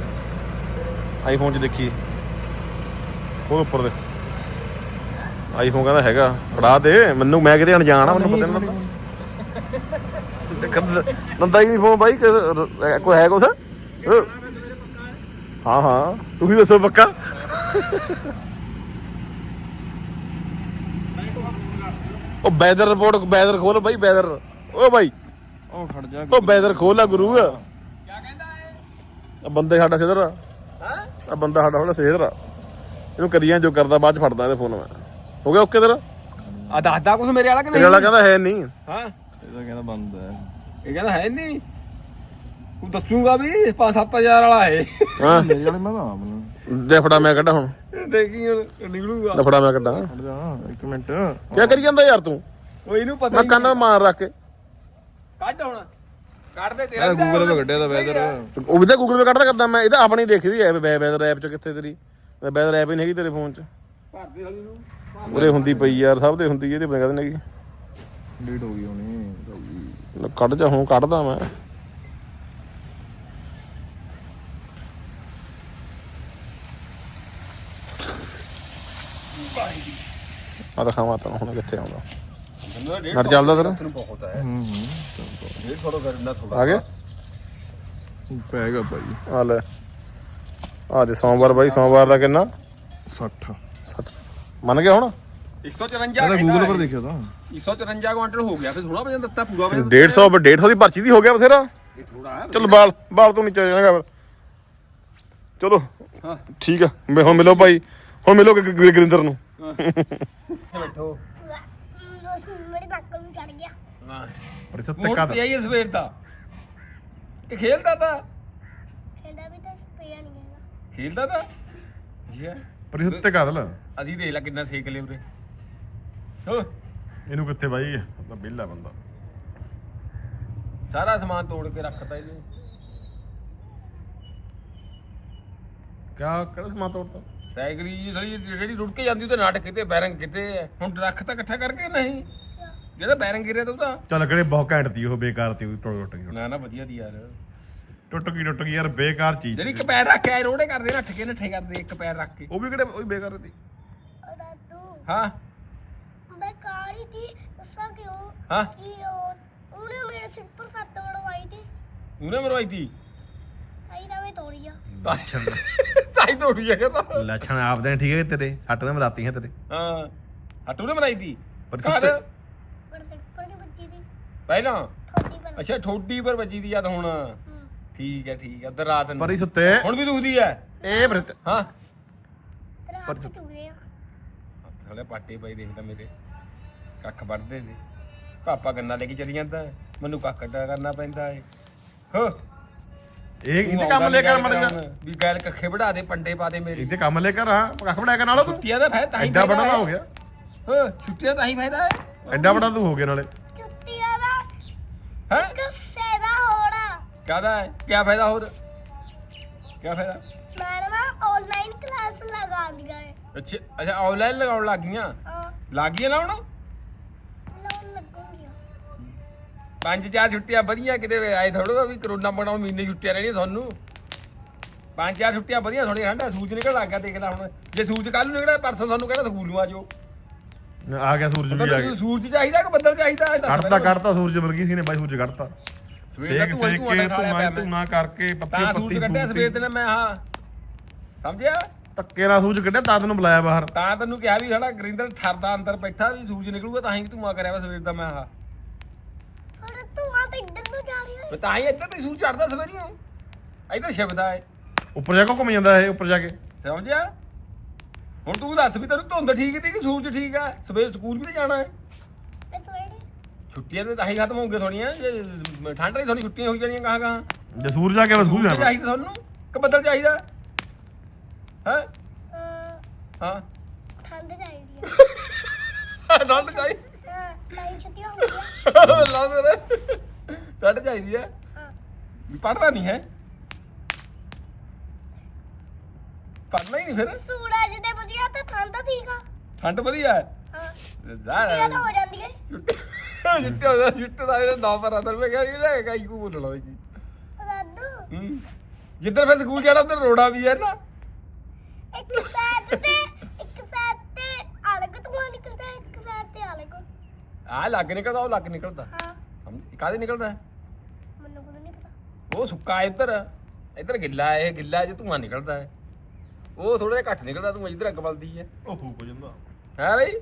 Speaker 2: ਆਈਫੋਨ ਚ ਦੇਖੀ ਉਹ ਉੱਪਰ ਦੇ ਆਈਫੋਨ ਕਹਿੰਦਾ ਹੈਗਾ, ਫੜਾ ਦੇ। ਮੈਨੂੰ, ਮੈਂ ਕਿਤੇ ਅਣਜਾਣ ਆ ਮੈਨੂੰ ਪਤਾ ਨਹੀਂ ਨੰਦਾ ਹੀ ਨਹੀਂ ਫੋਨ ਬਾਈ ਕੋਈ ਹੈ ਕੁਛ। ਹਾਂ ਹਾਂ। ਤੁਸੀਂ ਦੱਸੋ ਪੱਕਾ? ਉਹ ਵੈਦਰ ਰਿਪੋਰਟ ਵੈਦਰ ਖੋਲ ਬਾਈ ਵੈਦਰ ਓ ਬਾਈ।
Speaker 5: ਉਹ ਖੜ ਜਾ
Speaker 2: ਉਹ ਵੈਦਰ ਖੋਲ ਆ ਗੁਰੂ। ਆ ਆ ਬੰਦੇ ਸਾਡਾ ਸਿਧਰ ਆ ਆ ਬੰਦਾ ਸਾਡਾ ਥੋੜਾ ਸਿਧਰ ਆ ਇਹਨੂੰ ਕਰੀਆਂ ਜੋ ਕਰਦਾ ਬਾਅਦ ਚ ਫੜਦਾ ਇਹਦੇ ਫੋਨ ਮੈਂ। ਹੋ ਗਿਆ ਓਕੇ ਤੇਰਾ?
Speaker 1: ਆ ਦੱਸਦਾ ਕੁਛ ਮੇਰੇ ਵਾਲਾ ਕਿ
Speaker 2: ਤੇਰੇ ਵਾਲਾ ਕਹਿੰਦਾ ਹੈ ਨਹੀਂ।
Speaker 1: ਹਾਂ।
Speaker 5: ਇਹਦਾ ਕਹਿੰਦਾ ਬੰਦ ਹੈ।
Speaker 1: ਇਹ ਕਹਿੰਦਾ ਹੈ ਨਹੀਂ। ਤੂੰ ਦੱਸੂਗਾ ਵੀ 5-7000 ਵਾਲਾ ਹੈ
Speaker 2: ਹਾਂ।
Speaker 5: ਮੇਰੇ ਵਾਲੇ ਮੈਂ ਤਾਂ ਆਪ ਨੂੰ।
Speaker 2: ਦੇ ਫੜਾ ਮੈਂ ਕੱਢਾ ਹੁਣ।
Speaker 1: ਦੇਖੀ ਹੁਣ ਨਿਕਲੂਗਾ।
Speaker 2: ਲੈ ਫੜਾ ਮੈਂ ਕੱਢਾ।
Speaker 5: ਖੜ ਜਾ ਇੱਕ ਮਿੰਟ।
Speaker 2: ਕੀ ਕਰੀ ਜਾਂਦਾ ਯਾਰ ਤੂੰ?
Speaker 1: ਉਹ ਇਹਨੂੰ ਪਤਾ
Speaker 2: ਮੈਂ
Speaker 1: ਹੀ
Speaker 2: ਕੰਨ ਮਾਰ ਰੱਖ ਕੇ।
Speaker 1: ਕੱਢ ਹੁਣ। ਕੱਢ ਦੇ ਤੇਰਾ
Speaker 5: ਇਹ
Speaker 1: ਵੀ ਤਾਂ
Speaker 5: ਗੂਗਲ 'ਤੇ ਕੱਢਿਆ ਦਾ ਵੈਦਰ
Speaker 2: ਉਹ ਵੀ ਤਾਂ ਗੂਗਲ 'ਤੇ ਕੱਢਦਾ ਕਰਦਾ ਮੈਂ ਇਹਦਾ ਆਪਣੀ ਦੇਖਦੀ ਐ ਵੈਦਰ ਐਪ ਚ ਕਿੱਥੇ ਤੇਰੀ। ਵੈਦਰ ਐਪ ਹੀ ਨਹੀਂ ਹੈਗੀ ਤੇਰੇ ਫੋਨ 'ਚ।
Speaker 1: ਭਰਦੀ ਵਾਲੀ ਨੂੰ।
Speaker 2: ਉਰੇ ਹੁੰਦੀ ਪਈ ਯਾਰ ਸਭ ਦੇ ਹੁੰਦੀ ਇਹਦੇ ਬਣਾ ਕਹਿੰਦੇ ਨੇ
Speaker 5: ਡਿਲੀਟ ਹੋ ਗਈ ਹੋਣੀ।
Speaker 2: ਕਿ ਕੱਢ ਜਾ ਹੁਣ ਕੱਢਦਾ ਮੈਂ। ਆ ਤਾਂ ਖਾਵਾ ਤਾਂ ਹੁਣ ਕਿੱਥੇ ਆਉਂਦਾ। ਨਟ ਚੱਲਦਾ ਤੇਰਾ?
Speaker 1: ਤੈਨੂੰ ਬਹੁਤ ਹੈ
Speaker 5: ਹੂੰ ਹੂੰ
Speaker 1: ਇਹ ਥੋੜਾ ਕਰਨਾ ਥੋੜਾ
Speaker 2: ਆ ਗਿਆ
Speaker 5: ਪੈਗਾ ਭਾਈ
Speaker 2: ਆ ਲੈ। ਆ ਦੇ ਸੋਮਵਾਰ ਬਾਈ ਸੋਮਵਾਰ ਦਾ ਕਿੰਨਾ?
Speaker 5: 60
Speaker 2: ਸੱਤ ਮੰਨ ਗਿਆ ਹੁਣ?
Speaker 1: 154
Speaker 5: ਮੈਂ ਤਾਂ ਗੂਗਲ ਪਰ ਦੇਖਿਆ ਤਾਂ।
Speaker 1: 154 ਕੁਆਂਟਲ ਹੋ ਗਿਆ ਫਿਰ ਥੋੜਾ ਵਜਨ ਦਿੱਤਾ ਪੂਰਾ ਵਜਨ
Speaker 2: 150 150 ਦੀ ਪਰਚੀ ਦੀ ਹੋ ਗਿਆ ਬਥੇਰਾ?
Speaker 1: ਇਹ ਥੋੜਾ
Speaker 2: ਚਲ ਬਾਲ ਬਾਲ ਤੋਂ ਨੀਚੇ ਜਾਏਗਾ ਫਿਰ। ਚਲੋ
Speaker 1: ਹਾਂ।
Speaker 2: ਠੀਕ ਆ। ਮੈਂ ਹੁਣ ਮਿਲੋ ਭਾਈ ਹੁਣ ਮਿਲੋ ਗ- ਗ- ਗੁਰਿੰਦਰ ਨੂੰ।
Speaker 1: ਬੈਠੋ।
Speaker 6: ਮੇਰੇ ਨੱਕ ਨੂੰ ਚੜ ਗਿਆ।
Speaker 1: ਹਾਂ।
Speaker 2: ਪਰ ਇੱਥੇ
Speaker 1: ਮੋੜ ਪਿਆ ਹੀ ਹੈ ਸਵੇਰ ਦਾ। ਇਹ ਖੇਲਦਾ ਤਾਂ।
Speaker 6: ਕਹਿੰਦਾ ਵੀ ਤਾਂ ਪਿਆ ਨਹੀਂ ਹੈਗਾ।
Speaker 1: ਖੇਲਦਾ ਤਾਂ। ਜੀ ਹੈ।
Speaker 2: ਪਰ ਇੱਥੇ ਕਾਦਲ
Speaker 1: ਅਸੀਂ ਦੇਖ ਲੈ ਕਿੰਨਾ ਸੇਕ ਲਿਆ ਉਰੇ। ਹੋ।
Speaker 2: ਇਹਨੂੰ ਕਿੱਥੇ ਬਾਈ? ਬਿੱਲਾ ਬੰਦਾ।
Speaker 1: ਸਾਰਾ ਸਮਾਨ ਤੋੜ ਕੇ ਰੱਖਤਾ ਇਹਨੇ।
Speaker 2: ਕਿਆ ਕਿਹੜਾ ਸਮਾਂ ਤੋੜਤਾ?
Speaker 1: ਸਾਈਕਲੀ ਜੀ ਸਾਲੀ ਜਿਹੜੀ ਰੁੜ ਕੇ ਜਾਂਦੀ ਉਹਦੇ ਨਾਟ ਕਿਤੇ ਬੈਰੰਗ ਕਿਤੇ ਹੈ ਹੁਣ ਰੱਖ ਤਾਂ ਇਕੱਠਾ ਕਰਕੇ ਨਹੀਂ। ਜਿਹੜਾ ਬੈਰੰਗ ਗਿਰਿਆ ਤਾਂ ਉਹਦਾ।
Speaker 2: ਚੱਲ ਕਿਹੜੇ ਬਹੁਤ ਘੈਂਟ ਦੀ ਉਹ ਬੇਕਾਰ ਤੀ ਉਹ ਟੁੱਟ ਟੁੱਟ ਗਈ।
Speaker 1: ਨਾ ਨਾ ਵਧੀਆ ਦੀ ਯਾਰ।
Speaker 2: ਟੁੱਟ ਗਈ ਟੁੱਟ ਗਈ ਯਾਰ ਬੇਕਾਰ ਚੀਜ਼
Speaker 1: ਜਿਹੜੀ ਇੱਕ ਪੈਰ ਰੱਖ ਕੇ ਆਏ ਰੋੜੇ ਕਰਦੇ ਨੱਠ ਕੇ ਨੱਠੇ ਕਰਦੇ ਇੱਕ ਪੈਰ ਰੱਖ ਕੇ।
Speaker 2: ਉਹ ਵੀ ਕਿਹੜੇ ਉਹ ਵੀ ਬੇਕਾਰ
Speaker 6: ਦਾਦੂ।
Speaker 1: ਹਾਂ।
Speaker 6: ਦੱਸਾਂ ਕਿਉਂ?
Speaker 1: ਹਾਂ?
Speaker 6: ਕਿ ਉਹ ਉਹਨੇ ਮੇਰੇ ਸਿਰ ਪਰ ਸੱਤ ਵੜਵਾਈ ਦੀ
Speaker 1: ਉਹਨੇ ਮਰਵਾਈ ਤੀ?
Speaker 6: ਆਈ ਨਾ ਮੈਂ ਤੋੜੀ ਆ।
Speaker 1: ਤਾਈ ਤੋੜੀ ਤਾਂ
Speaker 2: ਲੱਛਣ ਆਪਦੇ ਠੀਕ ਹੈ ਤੇਰੇ? ਹੱਟ ਨੇ ਮਰਾਤੀ ਹੈ ਤੇਰੇ।
Speaker 1: ਹਾਂ। ਹਟੂ ਨੇ ਬਣਾਈ ਤੀ?
Speaker 2: ਪਰ
Speaker 1: ਕਾਹਦ
Speaker 2: ਸੁੱਤੇ-
Speaker 6: ਪਰ ਸਿਰ ਪਰ ਨਹੀਂ ਬੱਜੀ ਦੀ
Speaker 1: ਪਹਿਲਾਂ?
Speaker 6: ਥੋੜੀ
Speaker 1: ਅੱਛਾ ਠੋਡੀ ਪਰ ਵੱਜੀ ਦੀ ਯਾਦ ਹੁਣ।
Speaker 6: ਹੂੰ।
Speaker 1: ਠੀਕ ਹੈ ਠੀਕ ਹੈ। ਉਧਰ ਰਾਤ ਨੂੰ।
Speaker 2: ਪਰ ਹੀ ਸੁੱਤੇ।
Speaker 1: ਹੁਣ ਵੀ ਦੁਖਦੀ ਹੈ?
Speaker 2: ਇਹ ਬਰਤ
Speaker 1: ਹਾਂ।
Speaker 6: ਤੇਰਾ ਹੱਥ ਚੁਗੇ ਆ।
Speaker 1: ਹਲੇ ਪਾਟੇ ਪਈ ਦੇਖਦਾ ਮੇਰੇ। ਕੱਖ ਵੱਢਦੇ ਨੇ। ਪਾਪਾ ਗੰਨਾ ਲੈ ਕੇ ਚਲੀ ਜਾਂਦਾ ਹੈ, ਮੈਨੂੰ ਕੱਖ ਕੱਟਾ ਕਰਨਾ ਪੈਂਦਾ ਹੈ। ਹੋ।
Speaker 2: ਇਹ ਇਹਦੇ ਕੰਮ ਲੈ ਕਰ ਮੜ ਜਾ
Speaker 1: ਵੀ ਗੈਲ ਕੱਖੇ ਵੜਾ ਦੇ ਪੰਡੇ ਪਾ ਦੇ ਮੇਰੇ।
Speaker 2: ਇਹਦੇ ਕੰਮ ਲੈ ਕਰ ਹਾਂ। ਕੱਖ ਬੜਾ ਕਰ ਨਾਲੋਂ ਤੂੰ?
Speaker 1: ਛੁੱਟੀਆਂ ਦਾ ਫਾਇਦਾ ਤਾਂ ਹੀ
Speaker 2: ਐਡਾ
Speaker 1: ਫਾਇਦਾ ਹੈ।
Speaker 2: ਗਿਆ।
Speaker 1: ਹਾਂ ਛੁੱਟੀਆਂ ਦਾ ਹੀ ਫਾਇਦਾ ਹੈ।
Speaker 2: ਐਡਾ ਬੜਾ ਤੂੰ ਹੋ ਗਿਆ ਨਾਲੇ।
Speaker 6: ਜੁੱਤੀਆਂ ਦਾ
Speaker 1: ਹੈ?
Speaker 6: ਫਾਇਦਾ ਹੋਣਾ
Speaker 1: ਕਾਹਦਾ ਹੈ? ਕੀ ਫਾਇਦਾ ਹੋਰ? ਕੀ ਫਾਇਦਾ?
Speaker 6: ਮੈਡਮ ਆਨਲਾਈਨ ਕਲਾਸ ਲਗਾ ਦਿਆ ਹੈ।
Speaker 1: ਅੱਛਾ ਅੱਛਾ ਆਨਲਾਈਨ ਲਗਾਉਣ ਲੱਗ ਗਈਆਂ?
Speaker 6: ਹਾਂ।
Speaker 1: ਲੱਗ ਗਈਆਂ ਲਾਉਣ ਪੰਜ ਚਾਰ ਛੁੱਟੀਆਂ ਵਧੀਆ ਕਿਤੇ ਆਏ ਥੋੜਾ ਵੀ ਕਰੋਨਾ ਬਣਾਉ ਮਹੀਨੇ ਛੁੱਟੀਆਂ ਰਹਿਣੀਆਂ ਤੁਹਾਨੂੰ। ਪੰਜ ਚਾਰ ਛੁੱਟੀਆਂ ਵਧੀਆ ਥੋੜੀ ਠੰਡਾ ਸੂਰਜ ਨਿਕਲ ਲੱਗ ਗਿਆ ਦੇਖ ਲੈ ਹੁਣ। ਜੇ ਸੂਰਜ ਕੱਲ ਨੂੰ ਨਿਕਲਿਆ ਪਰਸੋਂ ਤੁਹਾਨੂੰ ਕਹਿੰਦਾ ਸਕੂਲ ਨੂੰ ਆ ਜਾਓ।
Speaker 2: ਆ ਗਿਆ ਸੂਰਜ ਵੀ ਆ ਗਿਆ।
Speaker 1: ਸੂਰਜ ਚਾਹੀਦਾ ਕਿ ਬੱਦਲ ਚਾਹੀਦਾ?
Speaker 2: ਕੱਢਤਾ ਕੱਢਤਾ ਸੂਰਜ ਮਿਲ ਸੀ ਨੇ ਬਾਈ ਸੂਰਜ ਕੱਢਤਾ।
Speaker 1: ਸਵੇਰ ਦਾ
Speaker 2: ਸੇਕ
Speaker 1: ਧੂੰਆਂ ਧੂੰਆਂ
Speaker 2: ਧੂਆਂ ਕਰਕੇ ਪੱਤੀ
Speaker 1: ਤਾਂ
Speaker 2: ਪੱਤੀ
Speaker 1: ਸੂਰਜ ਕੱਢਿਆ ਸਵੇਰ ਤੇ। ਮੈਂ ਹਾਂ। ਸਮਝਿਆ?
Speaker 2: ਧੱਕੇ ਨਾਲ ਸੂਰਜ ਕੱਢਿਆ ਤਾਂ ਤੈਨੂੰ ਬੁਲਾਇਆ ਬਾਹਰ।
Speaker 1: ਤਾਂ ਤੈਨੂੰ ਕਿਹਾ ਵੀ ਸਾਡਾ ਗਰਿੰਦਰ ਠਰਦਾ ਅੰਦਰ ਬੈਠਾ ਵੀ ਸੂਰਜ ਨਿਕਲੂਗਾ ਤਾਂ ਹੀ ਧੂੰਆਂ ਕਰਿਆ ਵਾ ਸਵੇਰ ਦਾ ਮੈਂ ਹਾਂ।
Speaker 6: ਤੂੰ ਤਾਂ ਜਾ
Speaker 1: ਵੀ ਤਾਂ ਹੀ ਇੱਧਰ ਤੇ ਸੂਰਜ ਚੜਦਾ ਸਵੇਰੀਓ ਇੱਧਰ ਛਿਪਦਾ ਹੈ
Speaker 2: ਉੱਪਰ ਜਾ ਕੇ ਘੁੰਮ ਜਾਂਦਾ ਇਹ ਉੱਪਰ ਜਾ ਕੇ।
Speaker 1: ਸਮਝਿਆ ਹੁਣ ਤੂੰ ਦੱਸ ਵੀ ਤੈਨੂੰ ਧੁੰਦ ਠੀਕ ਸੀ ਕਿ ਸੂਰਜ ਠੀਕ ਆ? ਸਵੇਰ ਸਕੂਲ ਵੀ ਤੇ ਜਾਣਾ ਹੈ
Speaker 6: ਤੇ
Speaker 1: ਛੁੱਟੀਆਂ ਤੇ ਤਾਂ ਹੀ ਖਤਮ ਹੋਣਗੀਆਂ ਥੋੜੀਆਂ ਜੇ ਠੰਡ ਰਹੀ ਥੋੜੀ ਛੁੱਟੀਆਂ ਹੋਈ ਜਾਣੀਆਂ ਕਹਾਂ ਕਹਾਂ
Speaker 2: ਜੇ ਸੂਰਜ ਆ ਗਿਆ ਬਸ ਸਕੂਲ
Speaker 1: ਸੂਰਜ
Speaker 2: ਜਾਣਾ।
Speaker 1: ਚਾਹੀਦਾ ਤੁਹਾਨੂੰ? ਕਿ ਬੱਦਲ ਚਾਹੀਦਾ? ਹੈ? ਹਾਂ।
Speaker 6: ਠੰਡ ਚਾਹੀਦੀ ਹੈ
Speaker 1: ਠੰਡ ਚਾਹੀਦੀ
Speaker 6: ਹਾਂ ਲਾਈਨ ਛੁੱਟੀਆਂ ਹੋ ਗਈਆਂ।
Speaker 1: ਲਾ ਮੇਰੇ ਠੰਡ ਚਾਹੀਦੀ ਹੈ। ਵੀ ਪੜਨਾ ਨਹੀਂ ਹੈ। ਪੜਨਾ ਹੀ ਨਹੀਂ ਫਿਰ।
Speaker 6: ਸੂਰਜ ਦੇ ਵਧੀਆ ਤਾਂ ਠੰਡ ਤਾਂ ਠੀਕ ਆ।
Speaker 1: ਠੰਡ ਵਧੀਆ ਹੈ।
Speaker 6: ਹਾਂ। ਛੁੱਟੀਆਂ ਤਾਂ ਹੋ ਜਾਂਦੀ ਹੈ
Speaker 1: ਚਿੱਟੇ ਦਾ ਦਾ ਇਹਦਾ ਨਾ ਪਰ ਅੰਦਰ ਮੈਂ ਕਿਹਾ ਇਹ ਲੈ ਕਾਈ ਕੋ ਬੋਲਣਾ ਜੀ।
Speaker 6: ਦਾਦੂ
Speaker 1: ਹੂੰ। ਜਿੱਧਰ ਫਿਰ ਸਕੂਲ ਜਾਣਾ ਉਧਰ ਰੋੜਾ ਵੀ ਹੈ ਨਾ।
Speaker 6: ਇੱਕ ਸਾਈਡ ਤੇ ਇੱਕ ਸਾਈਡ ਤੇ ਅਲੱਗ ਧੂਆਂ ਨਿਕਲਦਾ ਇੱਕ ਸਾਈਡ ਤੇ ਅਲੱਗ।
Speaker 1: ਆ ਲੱਗ ਨਿਕਲਦਾ ਉਹ ਲੱਗ ਨਿਕਲਦਾ।
Speaker 6: ਹਾਂ।
Speaker 1: ਸਮਝ ਕਾਹਦੇ ਨਿਕਲਦਾ? ਹੈ? ਉਹ ਸੁੱਕਾ ਇੱਧਰ। ਇੱਧਰ ਗਿੱਲਾ ਇਹ ਗਿੱਲਾ ਜੇ ਧੂਆਂ ਨਿਕਲਦਾ ਹੈ। ਉਹ ਥੋੜਾ ਜਿਹਾ ਘੱਟ ਨਿਕਲਦਾ ਧੂਆਂ ਜਿੱਧਰ ਅੱਗ ਬਲਦੀ ਹੈ।
Speaker 2: ਉਹ ਹੋ ਜਾਂਦਾ।
Speaker 1: ਹੈ ਬਈ?